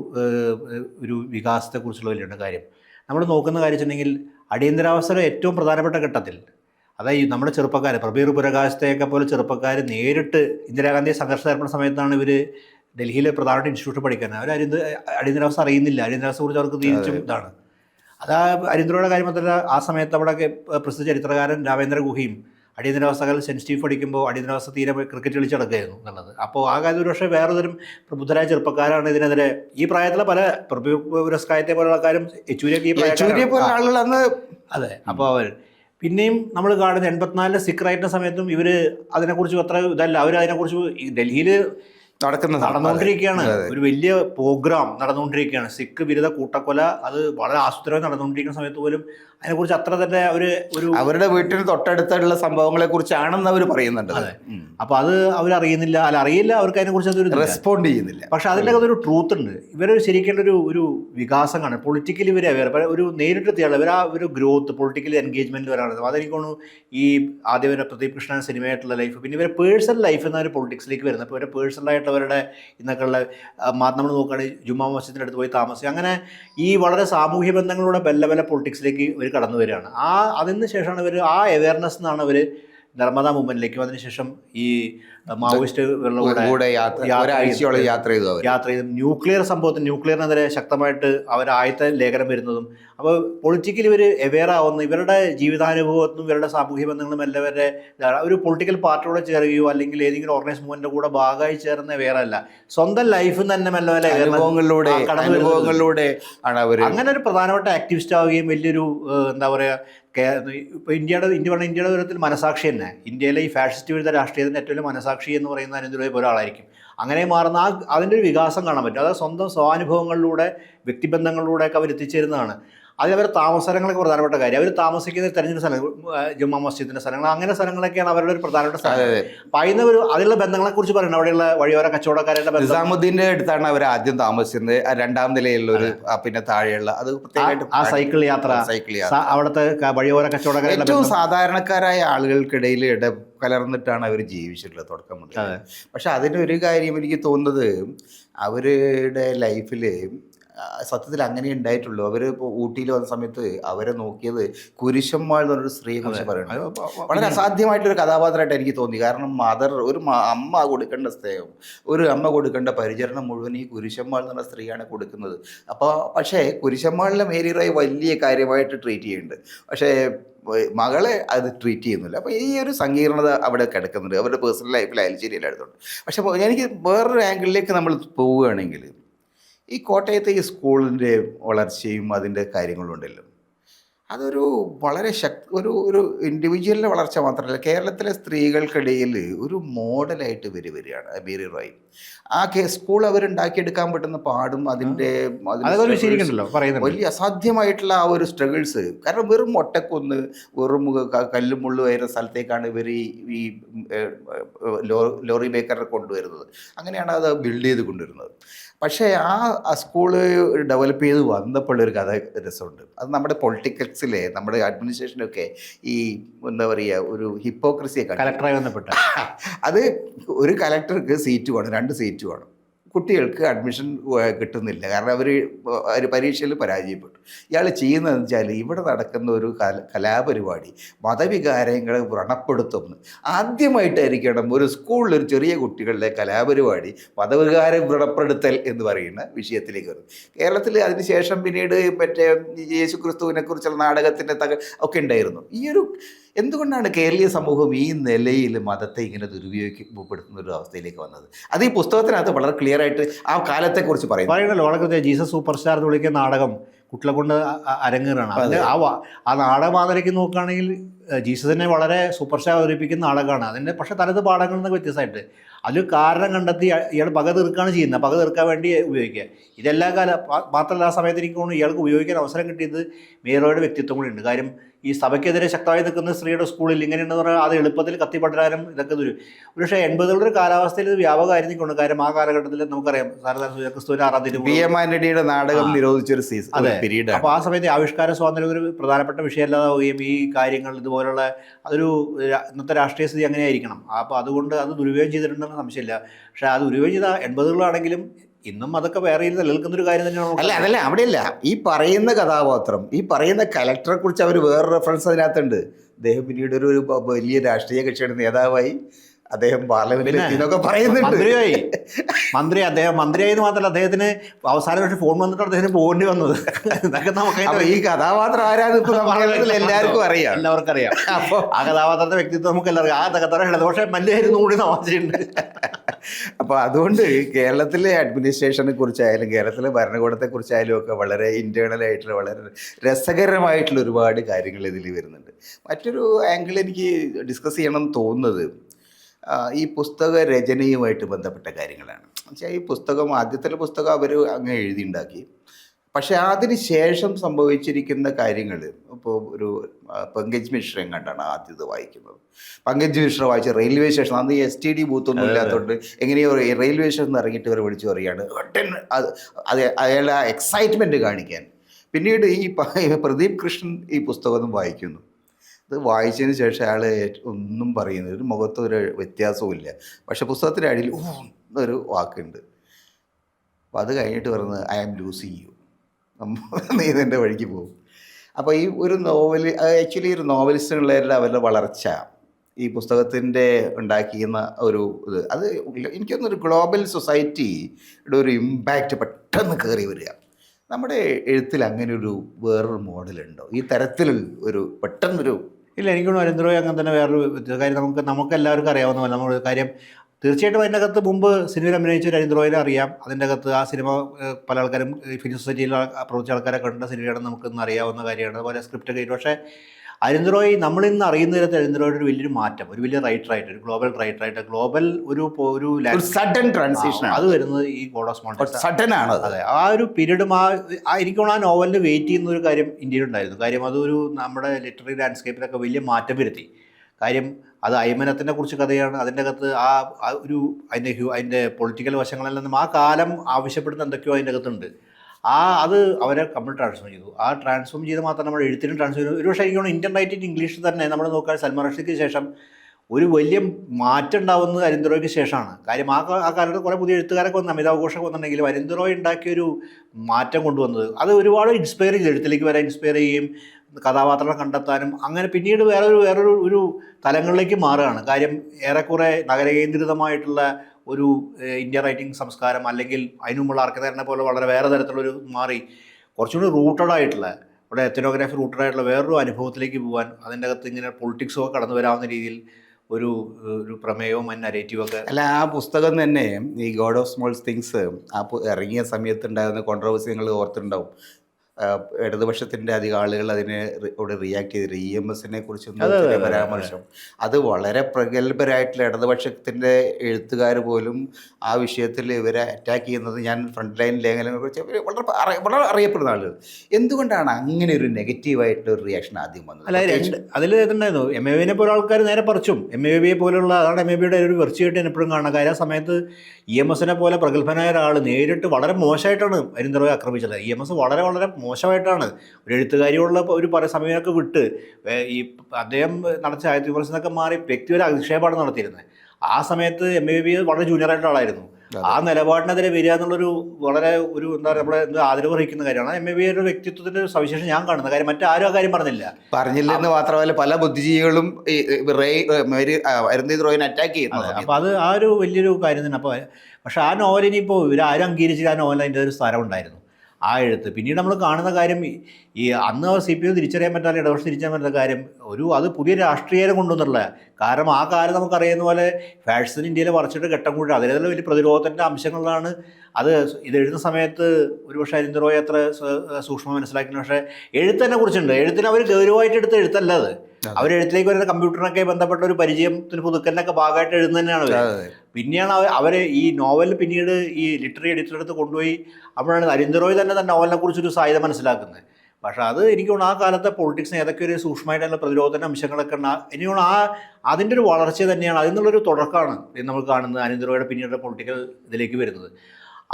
ഒരു വികാസത്തെക്കുറിച്ചുള്ള വലിയ കാര്യം. നമ്മൾ നോക്കുന്ന കാര്യം വെച്ചിട്ടുണ്ടെങ്കിൽ അടിയന്തരാവസ്ഥയുടെ ഏറ്റവും പ്രധാനപ്പെട്ട ഘട്ടത്തിൽ അതായത് ഈ നമ്മുടെ ചെറുപ്പക്കാർ പ്രബീർ പുരകാശത്തെയൊക്കെ പോലെ ചെറുപ്പക്കാർ നേരിട്ട് ഇന്ദിരാഗാന്ധി സംഘർഷം ഏർപ്പെടുന്ന സമയത്താണ് ഇവർ ഡൽഹിയിലെ പ്രധാനപ്പെട്ട ഇൻസ്റ്റിറ്റ്യൂട്ട് പഠിക്കുന്നത്. അവർ അരിന്ദ അടിയന്തരാവസ്ഥ അറിയുന്നില്ല. അടിയന്തരാവസ്ഥയെ കുറിച്ച് അവർക്ക് തിരിച്ചും ഇതാണ്. അത് ആ അരിന്ദ്രയുടെ കാര്യം മാത്രമല്ല ആ സമയത്ത് അവിടെ പ്രസിദ്ധ ചരിത്രകാരൻ രാമേന്ദ്ര ഗുഹയും അടിയന്തരാവസ്ഥകൾ സെൻസിറ്റീവ് പഠിക്കുമ്പോൾ അടിയന്തരാവസ്ഥ തീരെ ക്രിക്കറ്റ് കളിച്ച് നടക്കുകയായിരുന്നു എന്നുള്ളത്. അപ്പോൾ ആ കാര്യം വേറെ വേറൊരു പ്രബുദ്ധരായ ചെറുപ്പക്കാരാണ് ഇതിനെതിരെ ഈ പ്രായത്തിലെ പല പുരസ്കാരത്തെ പോലുള്ള കാര്യം യെച്ചൂരിയൊക്കെ ഈ അതെ. അപ്പോൾ അവർ പിന്നെയും നമ്മൾ കാണുന്ന എൺപത്തിനാലിലെ സിഖ് റൈറ്റിന്റെ സമയത്തും ഇവർ അതിനെക്കുറിച്ച് അത്ര ഇതല്ല. അവർ അതിനെക്കുറിച്ച് ഡൽഹിയിൽ നടക്കുന്ന നടന്നുകൊണ്ടിരിക്കുകയാണ്. ഒരു വലിയ പ്രോഗ്രാം നടന്നുകൊണ്ടിരിക്കുകയാണ്. സിഖ് വിരുദ്ധ കൂട്ടക്കൊല അത് വളരെ ആസൂത്രണം നടന്നുകൊണ്ടിരിക്കുന്ന സമയത്ത് പോലും അതിനെക്കുറിച്ച് അത്ര തന്നെ ഒരു ഒരു അവരുടെ വീട്ടിന് തൊട്ടടുത്തുള്ള സംഭവങ്ങളെ കുറിച്ചാണെന്ന് അവർ പറയുന്നുണ്ട് അതെ. അപ്പോൾ അത് അവരറിയുന്നില്ല. അല്ല അറിയില്ല അവർക്ക് അതിനെക്കുറിച്ച് അതൊരു റെസ്പോണ്ട് ചെയ്യുന്നില്ല. പക്ഷെ അതിന്റെ ഒരു ട്രൂത്ത് ഉണ്ട്. ഇവരൊരു ശരിക്കേണ്ട ഒരു ഒരു വികാസം കാണും പൊളിറ്റിക്കലി ഇവരെ വേറെ ഒരു നേരിട്ട് എത്തിയാണ് ഇവർ ആ ഒരു ഗ്രോത്ത് പൊളിറ്റിക്കലി എൻഗേജ്മെന്റ് വരാണ് അതെനിക്ക് തോന്നുന്നു ഈ ആദ്യം ഇവരെ പ്രദീപ് കൃഷ്ണൻ സിനിമയായിട്ടുള്ള ലൈഫ് പിന്നെ ഇവരെ പേഴ്സണൽ ലൈഫ് എന്ന ഒരു പൊളിറ്റിക്സിലേക്ക് വരുന്നത്. അപ്പോൾ ഇവരെ പേഴ്സണലായിട്ടുള്ളവരുടെ ഇന്നൊക്കെയുള്ള നമ്മൾ നോക്കുകയാണെങ്കിൽ ജുമാ മസ്ജിദിന്റെ അടുത്ത് പോയി താമസിക്കുക. അങ്ങനെ ഈ വളരെ സാമൂഹ്യ ബന്ധങ്ങളുടെ ബല്ല ബല പൊളിറ്റിക്സിലേക്ക് ഇവർ കടന്നു വരികയാണ്. ആ അതിന് ശേഷമാണ് ഇവർ ആ അവയർനെസ് എന്നാണ് അവർ നർമ്മദ മൂവ്മെന്റിലേക്കും അതിനുശേഷം ഈ മാവോയിസ്റ്റുകളുടെ കൂടെ യാത്ര ഒരാഴ്ചയോളം ചെയ്ത് യാത്ര ചെയ്തു യാത്ര ചെയ്തും. ന്യൂക്ലിയർ സംഭവത്തിന് ന്യൂക്ലിയറിനെതിരെ ശക്തമായിട്ട് അവർ ആയത്തെ ലേഖനം വരുന്നതും അപ്പോൾ പൊളിറ്റിക്കലി ഇവർ അവെയർ ആവുന്ന. ഇവരുടെ ജീവിതാനുഭവത്തും ഇവരുടെ സാമൂഹ്യ ബന്ധങ്ങളും എല്ലാവരുടെ ഒരു പൊളിറ്റിക്കൽ പാർട്ടിയോടെ ചേരുകയോ അല്ലെങ്കിൽ ഏതെങ്കിലും ഓർഗനൈസ് മൂവ്മെന്റിന്റെ കൂടെ ഭാഗമായി ചേർന്ന വേറെ അല്ല. സ്വന്തം ലൈഫ് തന്നെ മെല്ലെ അനുഭവങ്ങളിലൂടെ. അനുഭവങ്ങളിലൂടെ ആണ് അവർ അങ്ങനെ ഒരു പ്രധാനപ്പെട്ട ആക്ടിവിസ്റ്റ് ആവുകയും വലിയൊരു എന്താ പറയുക ഇപ്പോൾ ഇന്ത്യയുടെ ഇന്ത്യ പറഞ്ഞ ഇന്ത്യയുടെ തരത്തിൽ മനസാക്ഷി തന്നെ. ഇന്ത്യയിലെ ഈ ഫാഷിസ്റ്റ് വിരുദ്ധ രാഷ്ട്രീയത്തിന്റെ ഏറ്റവും വലിയ മനസാക്ഷി എന്ന് പറയുന്ന അനന്തരമായി ഒരാളായിരിക്കും. അങ്ങനെ മാറുന്ന ആ അതിന്റെ ഒരു വികാസം കാണാൻ പറ്റും. അതായത് സ്വന്തം സ്വാനുഭവങ്ങളിലൂടെ വ്യക്തിബന്ധങ്ങളിലൂടെയൊക്കെ അവർ എത്തിച്ചേരുന്നതാണ് അതിൽ അവർ താമസങ്ങളൊക്കെ പ്രധാനപ്പെട്ട കാര്യം. അവർ താമസിക്കുന്ന തെരഞ്ഞെടുത്ത സ്ഥലങ്ങൾ ജുമാ മസ്ജിദിന്റെ സ്ഥലങ്ങൾ അങ്ങനെ സ്ഥലങ്ങളൊക്കെയാണ് അവരുടെ ഒരു പ്രധാനപ്പെട്ട സ്ഥലം. അപ്പം അതിന് ഒരു അതിലുള്ള ബന്ധങ്ങളെക്കുറിച്ച് പറയുന്നത് അവിടെയുള്ള വഴിയോര കച്ചവടക്കാരുടെ ബന്ധം. നിസാമുദ്ദീന്റെ അടുത്താണ് അവർ ആദ്യം താമസിച്ചത് രണ്ടാം നിലയിലുള്ള ഒരു പിന്നെ താഴെയുള്ള അത് പ്രത്യേകമായിട്ട് ആ സൈക്കിൾ യാത്ര. സൈക്കിൾ യാത്ര. അവിടുത്തെ വഴിയോര കച്ചവടക്കാരുടെ ഏറ്റവും സാധാരണക്കാരായ ആളുകൾക്കിടയിൽ ഇട കലർന്നിട്ടാണ് അവർ ജീവിച്ചിട്ടുള്ളത് തുടക്കം മുതൽ. പക്ഷെ അതിനൊരു കാര്യം എനിക്ക് തോന്നുന്നത് അവരുടെ ലൈഫിൽ സത്യത്തിൽ അങ്ങനെ ഉണ്ടായിട്ടുള്ളൂ. അവർ ഇപ്പോൾ ഊട്ടിയിൽ വന്ന സമയത്ത് അവരെ നോക്കിയത് കുരിശന്മാൾ എന്ന് പറഞ്ഞൊരു സ്ത്രീയെ കുറിച്ച് പറയുന്നത് വളരെ അസാധ്യമായിട്ടൊരു കഥാപാത്രമായിട്ട് എനിക്ക് തോന്നി. കാരണം മദർ ഒരു അമ്മ കൊടുക്കേണ്ട സ്നേഹം ഒരു അമ്മ കൊടുക്കേണ്ട പരിചരണം മുഴുവൻ ഈ കുരിശന്മാൾ എന്ന് പറഞ്ഞ സ്ത്രീയാണ് കൊടുക്കുന്നത്. അപ്പോൾ പക്ഷേ കുരിശന്മാളിനെ മേരി റോയ് വലിയ കാര്യമായിട്ട് ട്രീറ്റ് ചെയ്യുന്നുണ്ട്. പക്ഷേ മകളെ അത് ട്രീറ്റ് ചെയ്യുന്നില്ല. അപ്പോൾ ഈ ഒരു സങ്കീർണത അവിടെ കിടക്കുന്നുണ്ട്. അവരുടെ പേഴ്സണൽ ലൈഫിൽ അയൽച്ചേരിയിലായിരുന്നു പക്ഷേ എനിക്ക് വേറൊരു ആംഗിളിലേക്ക് നമ്മൾ പോവുകയാണെങ്കിൽ ഈ കോട്ടയത്തെ ഈ സ്കൂളിന്റെ വളർച്ചയും അതിന്റെ കാര്യങ്ങളും ഉണ്ടല്ലോ അതൊരു വളരെ ശക് ഒരു ഒരു ഇൻഡിവിജ്വലിന്റെ വളർച്ച മാത്രമല്ല കേരളത്തിലെ സ്ത്രീകൾക്കിടയിൽ ഒരു മോഡലായിട്ട് വരി വരികയാണ് മേരി റോയ്. ആ കേ സ്കൂൾ അവരുണ്ടാക്കിയെടുക്കാൻ പറ്റുന്ന പാടും അതിന്റെ വലിയ അസാധ്യമായിട്ടുള്ള ആ ഒരു സ്ട്രഗിൾസ് കാരണം വെറും ഒട്ടക്കൊന്ന് വെറും കല്ലും മുള്ളും ആയിരുന്ന സ്ഥലത്തേക്കാണ് ഇവർ ഈ ലോറി മേക്കറെ കൊണ്ടുവരുന്നത്. അങ്ങനെയാണ് അത് ബിൽഡ് ചെയ്ത് കൊണ്ടുവരുന്നത്. പക്ഷേ ആ സ്കൂൾ ഡെവലപ്പ് ചെയ്ത് വന്നപ്പോഴൊരു കഥ രസമുണ്ട്. അത് നമ്മുടെ പൊളിറ്റിക്കൽസിലെ നമ്മുടെ അഡ്മിനിസ്ട്രേഷനൊക്കെ ഈ എന്താ പറയുക ഒരു ഹിപ്പോക്രസിയെ കലക്ടറായി ബന്ധപ്പെട്ട. അത് ഒരു കലക്ടർക്ക് സീറ്റ് വേണം രണ്ട് സീറ്റ് വേണം. കുട്ടികൾക്ക് അഡ്മിഷൻ കിട്ടുന്നില്ല. കാരണം അവർ ഒരു പരീക്ഷയിൽ പരാജയപ്പെട്ടു. ഇയാൾ ചെയ്യുന്നതെന്ന് വെച്ചാൽ ഇവിടെ നടക്കുന്ന ഒരു കല കലാപരിപാടി മതവികാരങ്ങളെ വ്രണപ്പെടുത്തുന്നു ആദ്യമായിട്ടായിരിക്കണം ഒരു സ്കൂളിൽ ഒരു ചെറിയ കുട്ടികളുടെ കലാപരിപാടി മതവികാര വ്രണപ്പെടുത്തൽ എന്ന് പറയുന്ന വിഷയത്തിലേക്ക് വരുന്നു കേരളത്തിൽ അതിനുശേഷം പിന്നീട് മറ്റേ യേശു ക്രിസ്തുവിനെ കുറിച്ചുള്ള നാടകത്തിന്റെ തക ഒക്കെ ഉണ്ടായിരുന്നു. ഈ ഒരു എന്തുകൊണ്ടാണ് കേരളീയ സമൂഹം ഈ നിലയിൽ മതത്തെ ഇങ്ങനെ ദുരുപയോഗപ്പെടുത്തുന്ന ഒരു അവസ്ഥയിലേക്ക് വന്നത്? അത് ഈ പുസ്തകത്തിനകത്ത് വളരെ ക്ലിയർ ആയിട്ട് ആ കാലത്തെക്കുറിച്ച് പറയും പറയുന്നല്ലോ വളരെ ജീസസ് സൂപ്പർ സ്റ്റാർ എന്ന് വിളിക്കുന്ന നാടകം കുട്ടികളെ കൊണ്ട് അരങ്ങേറാണ്. ആ ആ നാടകം ആദരിക്ക് നോക്കുകയാണെങ്കിൽ ജീസസിനെ വളരെ സൂപ്പർ സ്റ്റാർ അവതരിപ്പിക്കുന്ന നാടകമാണ്. അതിന്റെ പക്ഷേ തലത് പാഠങ്ങളിൽ നിന്നൊക്കെ വ്യത്യസ്തമായിട്ട്. അതിൽ കാരണം കണ്ടെത്തി ഇയാൾ പക തീർക്കുകയാണ് ചെയ്യുന്നത്. പക തീർക്കാൻ വേണ്ടി ഉപയോഗിക്കുക. ഇതെല്ലാ കാല മാത്രമല്ല ആ സമയത്ത് എനിക്ക് തോന്നുന്നു ഇയാൾക്ക് ഉപയോഗിക്കാൻ അവസരം കിട്ടിയത് മേരോയുടെ വ്യക്തിത്വം കൂടി ഉണ്ട് കാര്യം ഈ സഭയ്ക്കെതിരെ ശക്തമായി നിൽക്കുന്ന സ്ത്രീയുടെ സ്കൂളിൽ ഇങ്ങനെയെന്ന് പറഞ്ഞാൽ അത് എളുപ്പത്തിൽ കത്തിപ്പടരാനും ഇതൊക്കെ ഒരു പക്ഷേ എൺപതുകളുടെ ഒരു കാലാവസ്ഥയിൽ ഇത് വ്യാപകമായിരിക്കും കാര്യം ആ കാലഘട്ടത്തിൽ നമുക്കറിയാം. ക്രിസ്തുവിന്റെ ആറാം നാടകം ആ. നിരോധിച്ചൊരു സീസൺ അതെ. അപ്പോൾ ആ സമയത്ത് ആവിഷ്കാര സ്വാതന്ത്ര്യം ഒരു പ്രധാനപ്പെട്ട വിഷയമല്ലാതാവുകയും ഈ കാര്യങ്ങൾ ഇതുപോലുള്ള അതൊരു ഇന്നത്തെ രാഷ്ട്രീയ സ്ഥിതി അങ്ങനെയായിരിക്കണം. അപ്പോൾ അതുകൊണ്ട് അത് ദുരുപയോഗം ചെയ്തിട്ടുണ്ടെന്ന് സംശയമില്ല. പക്ഷേ അത് ദുരുപയോഗം ചെയ്ത എൺപതുകളാണെങ്കിലും ഇന്നും അതൊക്കെ വേറെ ഇരുന്ന് നിലനിൽക്കുന്ന ഒരു കാര്യം തന്നെയാണ് അല്ല അതല്ല അവിടെയല്ല. ഈ പറയുന്ന കഥാപാത്രം ഈ പറയുന്ന കലക്ടറെ കുറിച്ച് അവർ വേറെ റെഫറൻസ് അതിനകത്തുണ്ട്. അദ്ദേഹം പിന്നീട് ഒരു വലിയ രാഷ്ട്രീയ കക്ഷിയുടെ നേതാവായി. അദ്ദേഹം പാർലമെന്റിൽ പറയുന്നുണ്ട്. മന്ത്രിയായി. മന്ത്രി അദ്ദേഹം മന്ത്രിയായി മാത്രമല്ല അദ്ദേഹത്തിന് അവസാന പക്ഷേ ഫോൺ വന്നിട്ട് അദ്ദേഹത്തിന് പോകേണ്ടി വന്നത്. ഇതൊക്കെ നമുക്ക് ഈ കഥാപാത്രം ആരാന്ന് ഇപ്പൊ എല്ലാവർക്കും അറിയാം എല്ലാവർക്കും അറിയാം. അപ്പൊ ആ കഥാപാത്രത്തിന്റെ വ്യക്തിത്വം നമുക്ക് എല്ലാവർക്കും ആ കഥാപാത്രം ഇടതുപക്ഷെ മല്ലായിരുന്നു കൂടി തമാശയുണ്ട് അപ്പോൾ അതുകൊണ്ട് കേരളത്തിലെ അഡ്മിനിസ്ട്രേഷനെ കുറിച്ചായാലും കേരളത്തിലെ ഭരണകൂടത്തെ കുറിച്ചായാലും ഒക്കെ വളരെ ഇന്റേർണൽ ആയിട്ടുള്ള വളരെ രസകരമായിട്ടുള്ള ഒരുപാട് കാര്യങ്ങൾ ഇതിൽ വരുന്നുണ്ട്. മറ്റൊരു ആംഗിൾ എനിക്ക് ഡിസ്കസ് ചെയ്യണം എന്ന് തോന്നുന്നത് ഈ പുസ്തക രചനയുമായിട്ട് ബന്ധപ്പെട്ട കാര്യങ്ങളാണ്. വെച്ചാൽ ഈ പുസ്തകം ആദ്യത്തെ പുസ്തകം അവർ അങ്ങ് എഴുതിയുണ്ടാക്കി. പക്ഷേ അതിന് ശേഷം സംഭവിച്ചിരിക്കുന്ന കാര്യങ്ങൾ ഇപ്പോൾ ഒരു പങ്കജ് മിശ്ര കണ്ടാണ് ആദ്യത് വായിക്കുന്നത്. പങ്കജ് മിശ്ര വായിച്ച റെയിൽവേ സ്റ്റേഷൻ അന്ന് എസ് ടി ഡി ബൂത്തൊന്നും ഇല്ലാത്തതുകൊണ്ട് എങ്ങനെയോ റെയിൽവേ സ്റ്റേഷനിൽ ഇറങ്ങിയിട്ട് ഇവർ വിളിച്ചു പറയുകയാണ് "ഉടൻ അത് അത് അയാളുടെ എക്സൈറ്റ്മെന്റ് കാണിക്കാൻ. പിന്നീട് ഈ പ്രദീപ് കൃഷ്ണൻ ഈ പുസ്തകം വായിക്കുന്നു. ഇത് വായിച്ചതിന് ശേഷം അയാൾ ഒന്നും പറയുന്നില്ല. ഒരു മുഖത്ത് ഒരു വ്യത്യാസവും ഇല്ല. പക്ഷെ പുസ്തകത്തിന്റെ അടിയിൽ എന്നൊരു വാക്കുണ്ട്. അപ്പോൾ അത് കഴിഞ്ഞിട്ട് പറയുന്നത് ഐ ആം ലൂസിങ് യു. നീ ഇതിന്റെ വഴിക്ക് പോകും. അപ്പോൾ ഈ ഒരു നോവൽ ആക്ച്വലി ഒരു നോവലിസ്റ്റുകളിലെ അവരുടെ വളർച്ച ഈ പുസ്തകത്തിന്റെ ഉണ്ടാക്കിയിരുന്ന ഒരു ഇത് അത് എനിക്കൊന്നൊരു ഒരു ഗ്ലോബൽ സൊസൈറ്റിയുടെ ഒരു ഇമ്പാക്റ്റ് പെട്ടെന്ന് കയറി വരിക. നമ്മുടെ എഴുത്തിൽ അങ്ങനെ ഒരു വേറൊരു മോഡലുണ്ടോ? ഈ തരത്തിൽ ഒരു പെട്ടെന്നൊരു ഇല്ല എനിക്കൊന്നും അരന്തരോയി അങ്ങനെ തന്നെ വേറൊരു. കാര്യം നമുക്ക് നമുക്ക് എല്ലാവർക്കും അറിയാവുന്ന പോലെ നമ്മൾ കാര്യം തീർച്ചയായിട്ടും അതിന്റെ അകത്ത് മുമ്പ് സിനിമയിൽ അഭിനയിച്ച രവീന്ദ്രോയിനെ അറിയാം. അതിന്റെ അകത്ത് ആ സിനിമ പല ആൾക്കാരും ഫിലിം സൊസൈറ്റിയിൽ പ്രവർത്തിച്ച ആൾക്കാരെ കണ്ട സിനിമയാണെന്ന് നമുക്കൊന്നും അറിയാവുന്ന കാര്യമാണ്. അതുപോലെ സ്ക്രിപ്റ്റ് ഒക്കെ പക്ഷേ അരിന്ദ്രോയ് നമ്മൾ ഇന്ന് അറിയുന്ന തരത്തിൽ അരിന്ദ്രോയുടെ ഒരു വലിയൊരു മാറ്റം ഒരു വലിയ റൈറ്റർ റൈറ്ററായിട്ട് ഒരു ഗ്ലോബൽ റൈറ്റർ റൈറ്ററായിട്ട് ഗ്ലോബൽ ഒരു ഒരു സഡൻ ട്രാൻസിഷൻ അത് വരുന്നത് ഈ ഗോഡ് ഓഫ് സ്മോൾ സഡൻ ആണ് അതെ ആ ഒരു പീരീഡും ആ ആ- എനിക്ക് തോന്നുന്നു ആ നോവലിന് വെയിറ്റ് ചെയ്യുന്ന ഒരു കാര്യം ഇന്ത്യയിലുണ്ടായിരുന്നു. കാര്യം അതൊരു നമ്മുടെ ലിറ്റററി ലാൻഡ്സ്കേപ്പിലൊക്കെ വലിയ മാറ്റം വരുത്തി. കാര്യം അത് അയ്മനത്തിനെ കുറിച്ച് കഥയാണ് അതിന്റെ അകത്ത് ആ ആ ഒരു അതിന്റെ ഹ്യൂ അതിന്റെ പൊളിറ്റിക്കൽ വശങ്ങളിൽ നിന്നും ആ കാലം ആവശ്യപ്പെടുന്ന എന്തൊക്കെയോ അതിന്റെ അകത്തുണ്ട്. ആ അത് അവരെ കംപ്ലീറ്റ് ട്രാൻസ്ഫോം ചെയ്തു. ആ ട്രാൻസ്ഫോം ചെയ്ത് മാത്രം നമ്മൾ എഴുത്തിനും ട്രാൻസ്ഫോം ചെയ്തു. ഒരു പക്ഷേ എനിക്ക് ഇന്ത്യൻ റൈറ്റിംഗ് ഇംഗ്ലീഷിൽ തന്നെ നമ്മൾ നോക്കാൻ സൽമാൻ റഷ്ദിക്ക് ശേഷം ഒരു വലിയ മാറ്റം ഉണ്ടാവുന്നത് അരിന്തറോയ്ക്ക് ശേഷമാണ്. കാര്യം ആ ആ കാലത്ത് കുറേ പുതിയ എഴുത്തുകാരൊക്കെ വന്ന് അമിതാഭ് ഘോഷൊക്കെ വന്നിട്ടുണ്ടെങ്കിലും അരിന്തറോയ് ഉണ്ടാക്കിയൊരു മാറ്റം കൊണ്ടുവന്നത്. അത് ഒരുപാട് ഇൻസ്പയർ ചെയ്ത്. എഴുത്തിലേക്ക് വരാൻ ഇൻസ്പയർ ചെയ്യുകയും കഥാപാത്രങ്ങളെ കണ്ടെത്താനും അങ്ങനെ പിന്നീട് വേറൊരു വേറൊരു ഒരു തലങ്ങളിലേക്ക് മാറുകയാണ്. കാര്യം ഏറെക്കുറെ നഗരകേന്ദ്രിതമായിട്ടുള്ള ഒരു ഇന്ത്യ റൈറ്റിംഗ് സംസ്കാരം അല്ലെങ്കിൽ അതിനുമുള്ള അർക്കതരനെ പോലെ വളരെ വേറെ തരത്തിലുള്ളൊരു മാറി കുറച്ചുകൂടി റൂട്ടഡ് ആയിട്ടുള്ള ഇവിടെ എത്തനോഗ്രാഫി റൂട്ടഡ് ആയിട്ടുള്ള വേറൊരു അനുഭവത്തിലേക്ക് പോകാൻ അതിന്റെ അകത്ത് ഇങ്ങനെ പൊളിറ്റിക്സൊക്കെ കടന്നു വരാവുന്ന രീതിയിൽ ഒരു ഒരു പ്രമേയവും അതിന് നരേറ്റീവും ഒക്കെ അല്ല ആ പുസ്തകം തന്നെ ഈ ഗോഡ് ഓഫ് സ്മോൾ തിങ്സ് ആ ഇറങ്ങിയ സമയത്ത് ഉണ്ടാകുന്ന കോൺട്രവേഴ്സി നിങ്ങൾ ഓർത്തിട്ടുണ്ടാവും. ആ, ഇടതുപക്ഷത്തിന്റെ അധികം ആളുകൾ അതിനെ ഇവിടെ റിയാക്ട് ചെയ്ത്. ഇ എം എസിനെ അതെ, പരാമർശം. അത് വളരെ പ്രഗത്ഭരായിട്ടുള്ള ഇടതുപക്ഷത്തിന്റെ എഴുത്തുകാർ പോലും ആ വിഷയത്തിൽ ഇവരെ അറ്റാക്ക് ചെയ്യുന്നത് ഞാൻ ഫ്രണ്ട് ലൈൻ ലേഖനങ്ങളെ കുറിച്ച് വളരെ വളരെ അറിയപ്പെടുന്ന ആളുകൾ. എന്തുകൊണ്ടാണ് അങ്ങനെ ഒരു നെഗറ്റീവായിട്ടുള്ള ഒരു റിയാക്ഷൻ ആദ്യം വന്നത്? അല്ല രണ്ട് അതിൽ ഇതുണ്ടായിരുന്നു. എം എ വിനെ പോലെ ആൾക്കാർ നേരെ പറിച്ചും. എം എ ബിയെ പോലുള്ള അതാണ് എം എ ബിയുടെ ഒരു വെർച്ചയായിട്ട് എപ്പോഴും കാണുന്നത്. കാര്യം ആ സമയത്ത് ഇ എം എസിനെ പോലെ പ്രഗത്ഭനായ ഒരാൾ നേരിട്ട് വളരെ മോശമായിട്ടാണ് അരിന്തറോയെ ആക്രമിച്ചത്. ഇ എം എസ് വളരെ വളരെ മോശമായിട്ടാണ്. ഒരു എഴുത്തുകാരിയുള്ള ഒരു പല സമയമൊക്കെ വിട്ട് ഈ അദ്ദേഹം നടത്തിയ സാഹിത്യ വിമർശനമൊക്കെ മാറി വ്യക്തിപര അധിക്ഷേപമാണ് നടത്തിയിരുന്നത്. ആ സമയത്ത് എം എ ബി വളരെ ജൂനിയർ ആയിട്ടുള്ള ആളായിരുന്നു. ആ നിലപാടിനെതിരെ വരിക എന്നുള്ളൊരു വളരെ ഒരു എന്താ പറയുക നമ്മളെ ആദരവ് അറിയിക്കുന്ന കാര്യമാണ്. എം എ ബി ഒരു വ്യക്തിത്വത്തിന്റെ ഒരു സവിശേഷം ഞാൻ കാണുന്നത്. കാര്യം മറ്റാരും ആ കാര്യം പറഞ്ഞില്ല. പറഞ്ഞില്ല എന്ന് മാത്രമല്ല പല ബുദ്ധിജീവികളും റോയിനെ അറ്റാക്ക് ചെയ്യുന്നു അപ്പോൾ അത് ആ ഒരു വലിയൊരു കാര്യം തന്നെ. അപ്പോൾ പക്ഷേ ആ നോവൽ ഇനിയിപ്പോൾ ഇവരാരും അംഗീകരിച്ചില്ല. ആ നോവലിന് അതിന്റെ ഒരു സ്ഥാനം ഉണ്ടായിരുന്നു ആ എഴുത്ത്. പിന്നീട് നമ്മൾ കാണുന്ന കാര്യം ഈ- അന്ന് അന്ന് സി പി എം തിരിച്ചറിയാൻ പറ്റാതെ ഇടപെടൽ തിരിച്ചറിയാൻ പറ്റുന്ന കാര്യം ഒരു അത് പുതിയ രാഷ്ട്രീയം കൊണ്ടുവന്നുള്ള കാരണം ആ കാലം നമുക്കറിയുന്ന പോലെ ഫാഷൻ ഇന്ത്യയിൽ വറച്ചിട്ട് ഘട്ടം കൂടി അതിലേതെല്ലാം വലിയ പ്രതിരോധത്തിന്റെ അംശങ്ങളിലാണ് അത് ഇത് എഴുതുന്ന സമയത്ത് ഒരുപക്ഷെ അരിന്ദ റോയ് അത്ര സൂക്ഷ്മം മനസ്സിലാക്കുന്നു പക്ഷേ എഴുത്തിനെ കുറിച്ചുണ്ട്. എഴുത്തിനെ അവർ ഗൗരവമായിട്ട് എടുത്ത എഴുത്തല്ല അത്. അവർ എഴുത്തിലേക്ക് വരുന്ന കമ്പ്യൂട്ടറിനൊക്കെ ബന്ധപ്പെട്ട ഒരു പരിചയത്തിന് പുതുക്കലിനൊക്കെ ഭാഗമായിട്ട് എഴുതുന്നത് തന്നെയാണ് അവർ പിന്നെയാണ് അവർ അവരെ ഈ നോവൽ പിന്നീട് ഈ ലിറ്ററി എഡിറ്റർ അടുത്ത് കൊണ്ടുപോയി അപ്പോഴാണ് നരേന്ദ്ര റോയ് തന്നെ തന്നെ നോവലിനെ കുറിച്ചൊരു സാധ്യത മനസ്സിലാക്കുന്നത്. പക്ഷേ അത് എനിക്ക് തോന്നുന്നു ആ കാലത്തെ പൊളിറ്റിക്സിന് ഏതൊക്കെ ഒരു സൂക്ഷ്മമായിട്ടുള്ള പ്രതിരോധന അംശങ്ങളൊക്കെ ഉണ്ട്. എനിക്ക് തോന്നുന്നു ആ അതിന്റെ ഒരു വളർച്ച തന്നെയാണ് അതിൽ നിന്നുള്ളൊരു തുടക്കമാണ് നമ്മൾ കാണുന്നത് അരിന്ദ റോയുടെ പിന്നീട് പൊളിറ്റിക്കൽ ഇതിലേക്ക് വരുന്നത്.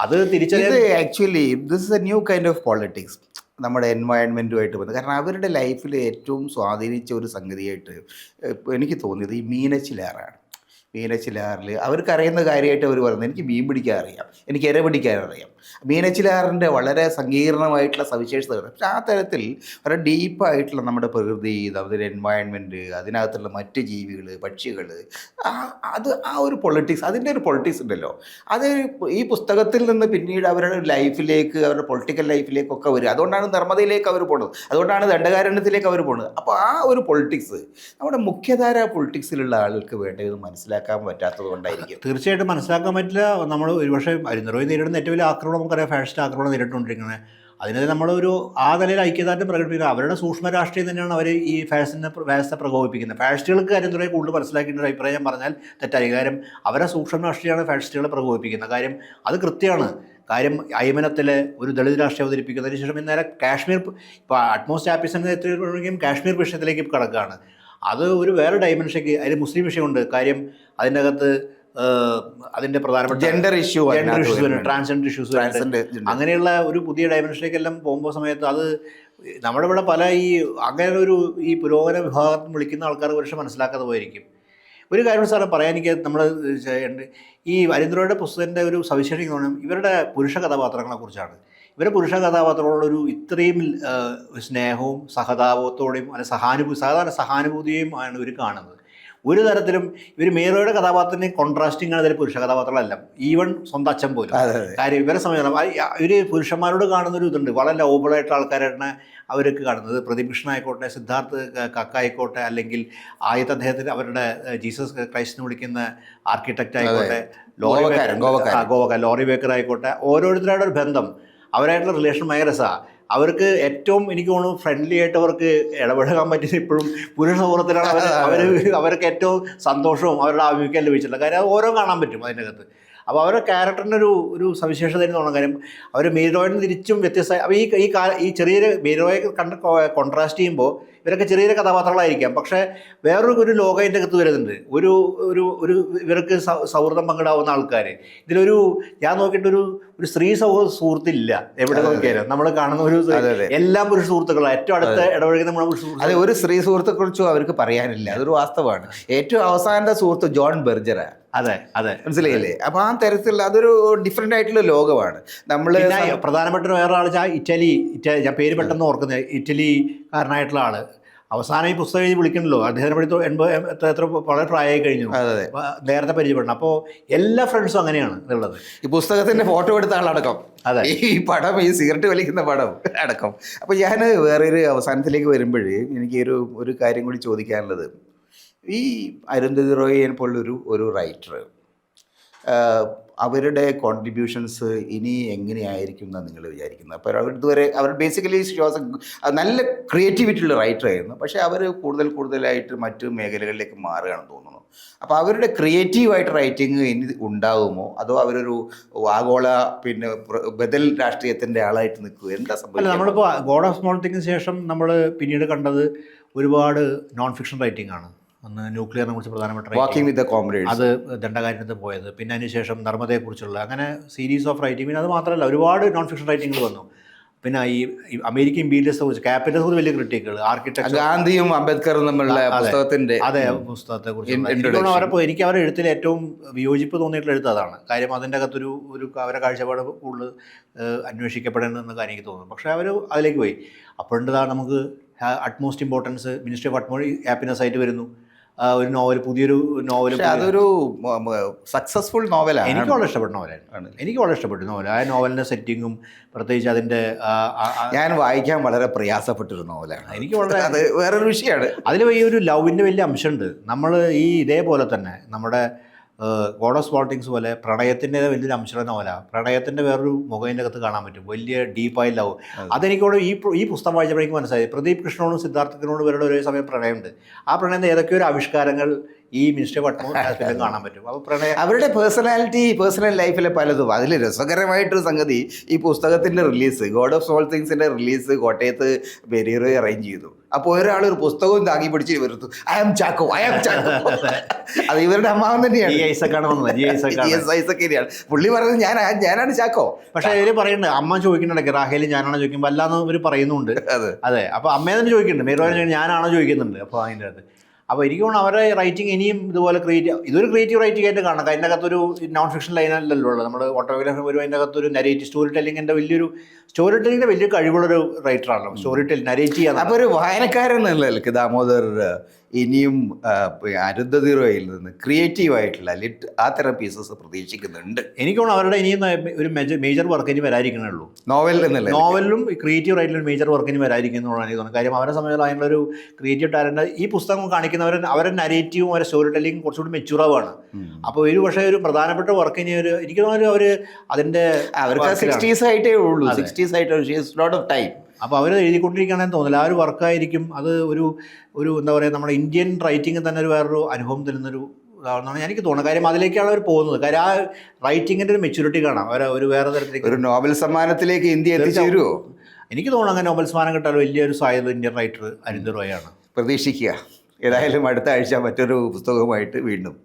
അത് തിരിച്ചറിയാൻ actually this is a new kind of politics നമ്മുടെ എൻവയൺമെന്റുമായിട്ട് ബന്ധം. കാരണം അവരുടെ ലൈഫിൽ ഏറ്റവും സ്വാധീനിച്ച ഒരു സംഗതിയായിട്ട് എനിക്ക് തോന്നിയത് ഈ മീനച്ചിലാറാണ്. മീനച്ചിലാറിൽ അവർക്കറിയുന്ന കാര്യമായിട്ട് അവർ പറയുന്നത് എനിക്ക് മീൻ പിടിക്കാൻ അറിയാം. എനിക്ക് ഇര പിടിക്കാൻ അറിയാം. മീനച്ചിലാറിന്റെ വളരെ സങ്കീർണമായിട്ടുള്ള സവിശേഷതകൾ. പക്ഷെ ആ തരത്തിൽ വളരെ ഡീപ്പായിട്ടുള്ള നമ്മുടെ പ്രകൃതി അതിന്റെ എൻവയൺമെന്റ് അതിനകത്തുള്ള മറ്റ് ജീവികൾ പക്ഷികൾ അത് ആ ഒരു പൊളിറ്റിക്സ് അതിന്റെ ഒരു പൊളിറ്റിക്സ് ഉണ്ടല്ലോ. അത് ഈ പുസ്തകത്തിൽ നിന്ന് പിന്നീട് അവരുടെ ലൈഫിലേക്ക് അവരുടെ പൊളിറ്റിക്കൽ ലൈഫിലേക്കൊക്കെ വരിക. അതുകൊണ്ടാണ് നർമ്മദയിലേക്ക് അവർ പോകുന്നത് അതുകൊണ്ടാണ് ദണ്ഡകാരണ്യത്തിലേക്ക് അവർ പോകുന്നത് അപ്പോൾ ആ ഒരു പൊളിറ്റിക്സ് നമ്മുടെ മുഖ്യധാര പൊളിറ്റിക്സിലുള്ള ആൾക്ക് വേണ്ടത് മനസ്സിലാക്കാൻ പറ്റാത്തത് കൊണ്ടായിരിക്കും. തീർച്ചയായിട്ടും മനസ്സിലാക്കാൻ പറ്റില്ല. നമ്മൾ ഒരുപക്ഷെ അരിനിറവ് നേരിടുന്ന ഏറ്റവും വലിയ ആക്രമണം നമുക്കറിയാം ഫാഷിസ്റ്റ് ആക്രമണം നേരിട്ടുകൊണ്ടിരിക്കുന്നത്. അതിനെ നമ്മളൊരു ആ നിലയിൽ ഐക്യദാർഢ്യം പ്രകടിപ്പിക്കുക അവരുടെ സൂക്ഷ്മ രാഷ്ട്രീയം തന്നെയാണ് അവർ ഈ ഫാഷനെ ഫാഷത്തെ പ്രകോപിപ്പിക്കുന്നത്. ഫാഷിസ്റ്റുകൾക്ക് തുടങ്ങി കൂടുതൽ മനസ്സിലാക്കിയിട്ട് ഒരു അഭിപ്രായം പറഞ്ഞാൽ തെറ്റായി. കാര്യം അവരെ സൂക്ഷ്മ രാഷ്ട്രീയമാണ് ഫാഷിസ്റ്റുകളെ പ്രകോപിപ്പിക്കുന്നത്. കാര്യം അത് കൃത്യമാണ്. കാര്യം അയമനത്തിലെ ഒരു ദളിത് രാഷ്ട്രീയം അവതരിപ്പിക്കുന്നതിന് ശേഷം ഇന്നലെ കാശ്മീർ ഇപ്പോൾ അറ്റ്മോസ്റ്റ് ആപ്പിസന്റെ എത്തിയും കാശ്മീർ വിഷയത്തിലേക്ക് കിടക്കുകയാണ്. അത് ഒരു വേറെ ഡയമെൻഷയ്ക്ക് അതിൽ മുസ്ലിം വിഷയമുണ്ട്. കാര്യം അതിന്റെ അകത്ത് ഏഹ്, അതിന്റെ പ്രധാനപ്പെട്ട gender issue gender issues transgender issues അങ്ങനെയുള്ള ഒരു പുതിയ ഡയമെൻഷനിലേക്കെല്ലാം പോകുമ്പോൾ സമയത്ത് അത് നമ്മുടെ ഇവിടെ പല ഈ അങ്ങനെ ഒരു ഈ പുരോഗമന വിഭാഗത്തിൽ വിളിക്കുന്ന ആൾക്കാർ പക്ഷെ മനസ്സിലാക്കാതെ പോയിരിക്കും. ഒരു കാര്യം സാറെ പറയാൻ എനിക്ക് നമ്മൾ ഈ അരിന്ദ്രയുടെ പുസ്തകത്തിന്റെ ഒരു സവിശേഷം എന്ന് പറയുന്നത് ഇവരുടെ പുരുഷ കഥാപാത്രങ്ങളെ കുറിച്ചാണ്. ഇവരുടെ പുരുഷ കഥാപാത്രങ്ങളോടൊരു ഇത്രയും സ്നേഹവും സഹതാപത്തോടെയും അല്ലെ സഹാനുഭൂതി സാധാരണ സഹാനുഭൂതിയും ആണ് ഇവർ കാണുന്നത്. ഒരു തരത്തിലും ഇവർ മേറോയുടെ കഥാപാത്രത്തിന് കോൺട്രാസ്റ്റിംഗ് ആണ് ഇതിൽ പുരുഷ കഥാപാത്രങ്ങളല്ല ഈവൻ സ്വന്തം അച്ഛൻ പോലും. കാര്യം ഇവരെ സമയം ഇവർ പുരുഷന്മാരോട് കാണുന്ന ഒരു ഇതുണ്ട്. വളരെ ലോബിളായിട്ടുള്ള ആൾക്കാരാണ് അവരൊക്കെ കാണുന്നത്. പ്രതിഭീഷണ ആയിക്കോട്ടെ സിദ്ധാർത്ഥ് ക- കക്ക ആയിക്കോട്ടെ അല്ലെങ്കിൽ ആദ്യത്തെ അദ്ദേഹത്തിന് അവരുടെ ജീസസ് ക്രൈസ്റ്റിനെ വിളിക്കുന്ന ആർക്കിടെക്റ്റ് ആയിക്കോട്ടെ ലോറി. ആ, ലോറി ബേക്കർ ആയിക്കോട്ടെ ഓരോരുത്തരുടെ ഒരു ബന്ധം. അവരായിട്ടുള്ള റിലേഷൻ ഭയങ്കര രസമാണ് അവർക്ക് ഏറ്റവും എനിക്ക് തോന്നുന്നു ഫ്രണ്ട്ലി ആയിട്ട് അവർക്ക് ഇടപഴകാൻ പറ്റുന്ന ഇപ്പോഴും പുരുഷ സൗഹൃദത്തിലാണ് അവർ അവർ അവർക്ക് ഏറ്റവും സന്തോഷവും അവരുടെ ആഭിമുഖ്യം ലഭിച്ചിട്ടുള്ളത്. കാര്യം അത് ഓരോ കാണാൻ പറ്റും അതിനകത്ത്. അപ്പോൾ അവരുടെ ക്യാരക്ടറിന്റെ ഒരു ഒരു സവിശേഷത എന്ന് പറഞ്ഞ കാര്യം അവർ മീരോയിൽ നിന്ന് തിരിച്ചും വ്യത്യസ്ത അപ്പോൾ ഈ ഈ കാ ഈ ചെറിയ മീരോയെ കണ്ട് കോൺട്രാസ്റ്റ് ചെയ്യുമ്പോൾ ഇവരൊക്കെ ചെറിയ ചെറിയ കഥാപാത്രങ്ങളായിരിക്കാം. പക്ഷേ വേറൊരു ഒരു ലോകം ഇതിന്റെ അകത്ത് വരുന്നുണ്ട്. ഒരു ഒരു ഒരു ഇവർക്ക് സൗഹൃദം പങ്കിടാവുന്ന ആൾക്കാർ ഇതിലൊരു ഞാൻ നോക്കിയിട്ടൊരു ഒരു സ്ത്രീ സൗ സുഹൃത്തില്ല എവിടെ നോക്കിയാലും. നമ്മൾ കാണുന്ന ഒരു. എല്ലാം പുരുഷ സുഹൃത്തുക്കളാണ് ഏറ്റവും അടുത്ത ഇടപഴകുന്ന നമ്മൾ പുരുഷ അത് ഒരു സ്ത്രീ സുഹൃത്തെക്കുറിച്ചും അവർക്ക് പറയാനില്ല. അതൊരു വാസ്തവമാണ് ഏറ്റവും അവസാനത്തെ സുഹൃത്ത് ജോൺ ബെർജറാണ് അതെ അതെ. മനസ്സിലായില്ലേ? അപ്പൊ ആ തരത്തിലുള്ള അതൊരു ഡിഫറെന്റ് ആയിട്ടുള്ള ലോകമാണ്. നമ്മൾ പ്രധാനപ്പെട്ട വേറെ ആൾ ഇറ്റലി. ഇറ്റലി ഞാൻ പേര് പെട്ടെന്ന് ഓർക്കുന്നത് ഇറ്റലിക്കാരനായിട്ടുള്ള ആൾ. അവസാനം ഈ പുസ്തകം എഴുതി വിളിക്കണല്ലോ. അദ്ദേഹത്തിന് പഠിത്തോ എൺപത് എത്ര എത്ര വളരെ പ്രായമായി കഴിഞ്ഞു. നേരത്തെ പരിചയപ്പെടണം. അപ്പോൾ എല്ലാ ഫ്രണ്ട്സും അങ്ങനെയാണ് ഉള്ളത്. ഈ പുസ്തകത്തിന്റെ ഫോട്ടോ എടുത്ത ആളടക്കം. അതെ. ഈ പടം ഈ സിഗരറ്റ് വലിക്കുന്ന പടം അടക്കം. അപ്പോൾ ഞാൻ വേറൊരു അവസാനത്തിലേക്ക് വരുമ്പോഴേ എനിക്ക് ഒരു ഒരു കാര്യം കൂടി ചോദിക്കാനുള്ളത്. ഈ അരുന്ധതി റോയിനെ പോലുള്ളൊരു ഒരു റൈറ്റർ അവരുടെ കോൺട്രിബ്യൂഷൻസ് ഇനി എങ്ങനെയായിരിക്കും എന്നാണ് നിങ്ങൾ വിചാരിക്കുന്നത്? അപ്പോൾ അവർ ഇതുവരെ അവർ ബേസിക്കലി ഷോസ് നല്ല ക്രിയേറ്റിവിറ്റി ഉള്ള റൈറ്റർ ആയിരുന്നു. പക്ഷേ അവർ കൂടുതൽ കൂടുതലായിട്ട് മറ്റു മേഖലകളിലേക്ക് മാറുകയാണെന്ന് തോന്നുന്നു. അപ്പോൾ അവരുടെ ക്രിയേറ്റീവായിട്ട് റൈറ്റിംഗ് ഇനി ഉണ്ടാകുമോ അതോ അവരൊരു ആഗോള പിന്നെ ബദൽ രാഷ്ട്രീയത്തിന്റെ ആളായിട്ട് നിൽക്കുക എന്താ സംഭവം നമ്മളിപ്പോൾ ഗോഡ് ഓഫ് സ്മോൾ തിങ്ങിന് ശേഷം നമ്മൾ പിന്നീട് കണ്ടത് ഒരുപാട് നോൺ ഫിക്ഷൻ റൈറ്റിംഗ് ആണ്. അന്ന് ന്യൂക്ലിയറിനെ കുറിച്ച് പ്രധാനപ്പെട്ട. വാക്കിംഗ് വിത്ത് കോംറേഡ് അത് ദണ്ഡകാര്യത്തിൽ പോയത്. പിന്നെ അതിനുശേഷം നർമ്മദയെക്കുറിച്ചുള്ള അങ്ങനെ സീരീസ് ഓഫ് റൈറ്റിംഗ് പിന്നെ അത് മാത്രമല്ല ഒരുപാട് നോൺ ഫിക്ഷൻ റൈറ്റിംഗ് വന്നു. പിന്നെ ഈ അമേരിക്കൻ ഇംപീരിയൽസിനെ കുറിച്ച് ക്യാപിറ്റൽസ് കുറിച്ച് വലിയ ക്രിട്ടിക്കുകൾ ആർക്കിടെക്ചർ ഗാന്ധിയും അംബേദ്കറും തമ്മിലുള്ള. പുസ്തകത്തിന്റെ അതെ പുസ്തകത്തെ കുറിച്ച് അവരപ്പോൾ എനിക്ക് അവരുടെ എഴുത്തിൽ ഏറ്റവും വിയോജിപ്പ് തോന്നിയിട്ടുള്ള എഴുത്ത് അതാണ്. കാര്യം അതിന്റെ അകത്തൊരു ഒരു അവരെ കാഴ്ചപ്പാട് കൂടുതൽ കാര്യം എനിക്ക് തോന്നുന്നു. പക്ഷേ അവർ അതിലേക്ക് പോയി. അപ്പോഴുണ്ടതാണ് നമുക്ക് utmost importance ministry of utmost happiness ആയിട്ട് വരുന്നു. ഒരു നോവൽ പുതിയൊരു നോവൽ അതൊരു സക്സസ്ഫുൾ നോവലാണ് എനിക്ക് വളരെ ഇഷ്ടപ്പെട്ട നോവലായിരുന്നു എനിക്ക് വളരെ ഇഷ്ടപ്പെട്ടു നോവൽ ആ നോവലിന്റെ സെറ്റിങ്ങും പ്രത്യേകിച്ച് അതിന്റെ ഞാൻ വായിക്കാൻ വളരെ പ്രയാസപ്പെട്ടൊരു നോവലാണ് എനിക്ക് വളരെ അത് വേറൊരു വിഷയമാണ്. അതിൽ ഈ ഒരു ലവിന്റെ വലിയ അംശമുണ്ട്. നമ്മൾ ഈ ഇതേപോലെ തന്നെ നമ്മുടെ ഗോഡ് ഓഫ് സ്പോട്ടിങ്സ് പോലെ പ്രണയത്തിന്റെ വലിയൊരു അംശം പോലെ പ്രണയത്തിന്റെ വേറൊരു മുഖത്തിന്റെ അകത്ത് കാണാൻ പറ്റും. വലിയ ഡീപ്പായി ലവ്. അതെനിക്കോട് ഈ ഈ പുസ്തകം വായിച്ചപ്പോഴേക്കും മനസ്സിലായി. പ്രദീപ് കൃഷ്ണനോടും സിദ്ധാർത്ഥത്തിനോടും ഇവരുടെ ഒരേ സമയം പ്രണയമുണ്ട്. ആ പ്രണയത്തിൽ ഏതൊക്കെയോ ഒരു ആവിഷ്കാരങ്ങൾ ഈ മിനിസ്റ്റർ പട്ടണം കാണാൻ പറ്റും. അപ്പോൾ പ്രണയം അവരുടെ പേഴ്സണാലിറ്റി പേഴ്സണൽ ലൈഫിലെ പലതും. അതിൽ രസകരമായിട്ടൊരു സംഗതി ഈ പുസ്തകത്തിന്റെ റിലീസ് ഗോഡ് ഓഫ് സോൾ തിങ്സിന്റെ റിലീസ് കോട്ടയത്ത് ബെരീറോ അറേഞ്ച് ചെയ്തു. അപ്പോൾ ഒരാൾ ഒരു പുസ്തകവും താങ്ങി പിടിച്ച് വരുത്തു I am Chacko I am Chacko അത് ഇവരുടെ അമ്മാവൻ തന്നെയാണ്. പുള്ളി പറയുന്നത് ഞാൻ ഞാനാണ് ചാക്കോ പക്ഷേ ഇവർ പറയുന്നുണ്ട് അമ്മ ചോദിക്കുന്നുണ്ട് റാഹേലി ഞാനാണോ ചോദിക്കുമ്പോൾ അല്ലാന്ന് ഇവർ പറയുന്നുണ്ട്. അതെ. അപ്പൊ അമ്മയെ തന്നെ ചോദിക്കുന്നുണ്ട് മേരുവാൻ ഞാനാണോ ചോദിക്കുന്നുണ്ട്? അപ്പോൾ അതിന്റെ അകത്ത് അപ്പോൾ എനിക്ക് തോന്നുന്നു അവരുടെ റൈറ്റിംഗ് ഇനിയും ഇതുപോലെ ക്രിയേറ്റീവ് ഇതൊരു ക്രിയേറ്റീവ് റൈറ്റിംഗ് ആയിട്ട് കാണണം. അതിന്റെ അകത്തൊരു നോൺ ഫിക്ഷൻ ലൈനല്ലല്ലോ ഉള്ളത്. നമ്മൾ ഓട്ടോഗ്രാഫി വരും അതിന്റെ അകത്തൊരു നരേറ്റീവ് സ്റ്റോറി ടെല്ലിങ്ങിന്റെ വലിയൊരു സ്റ്റോറി ടെല്ലിങ്ങിന്റെ വലിയ കഴിവുള്ളൊരു റൈറ്ററാണല്ലോ സ്റ്റോറി ടെൽ നരേറ്റ് ചെയ്യാൻ അപ്പോൾ ഒരു വായനക്കാരൻ എന്നുള്ള ദാമോദർ ഇനിയും ആ, അരുന്ധതി റോയിൽ നിന്ന് ക്രിയേറ്റീവ് ആയിട്ടുള്ള ലിറ്റ് ആ തരം പീസസ് പ്രതീക്ഷിക്കുന്നുണ്ട്. എനിക്കോ അവരുടെ ഇനിയും ഒരു മേജർ വർക്ക് ഇനി വരാതിരിക്കണേ ഉള്ളൂ നോവൽ നോവലിലും ക്രിയേറ്റീവ് ആയിട്ടുള്ള മേജർ വർക്ക് വർക്കിന് വരാതിരിക്കുന്നതാണ് എനിക്ക് തോന്നുന്നത്. കാര്യം അവരെ സമയത്ത് അതിനുള്ള ഒരു ക്രിയേറ്റീവ് ടാലന്റ് ഈ പുസ്തകം കാണിക്കുന്നവർ അവരുടെ നരേറ്റീവും അവരുടെ സ്റ്റോറി ടെല്ലിംഗും കുറച്ചുകൂടി മെച്ചൂറാവാണ് അപ്പോൾ ഒരു പക്ഷേ ഒരു പ്രധാനപ്പെട്ട വർക്ക് ഇനി ഒരു എനിക്ക് തോന്നുന്നു അവർ അതിന്റെ അവർക്ക് സിക്സ്റ്റീസ് ആയിട്ടേ ഉള്ളൂ. സിക്സ്റ്റീസ് ആയിട്ട് ഓഫ് ടൈം അപ്പോൾ അവർ എഴുതിക്കൊണ്ടിരിക്കുകയാണെന്ന് തോന്നില്ല ആ ഒരു വർക്കായിരിക്കും. അത് ഒരു ഒരു എന്താ പറയുക നമ്മുടെ ഇന്ത്യൻ റൈറ്റിംഗ് തന്നെ ഒരു വേറൊരു അനുഭവം തരുന്നൊരു ഇതാണെന്നാണ് എനിക്ക് തോന്നുന്നത്. കാര്യം അതിലേക്കാണ് അവർ പോകുന്നത്. കാര്യം ആ റൈറ്റിങ്ങിന്റെ ഒരു മെച്യൂരിറ്റി കാണാം. അവർ ഒരു വേറെ തരത്തിലേക്ക് ഒരു നോബൽ സമ്മാനത്തിലേക്ക് ഇന്ത്യ എത്തിച്ചേരുമോ എനിക്ക് തോന്നുന്നു അങ്ങനെ നോബൽ സമ്മാനം കിട്ടാൻ വലിയൊരു സാധ്യത ഇന്ത്യൻ റൈറ്റർ അരിന്ദർ റോയാണ് പ്രതീക്ഷിക്കുക. ഏതായാലും അടുത്ത ആഴ്ച മറ്റൊരു പുസ്തകവുമായിട്ട് വീണ്ടും.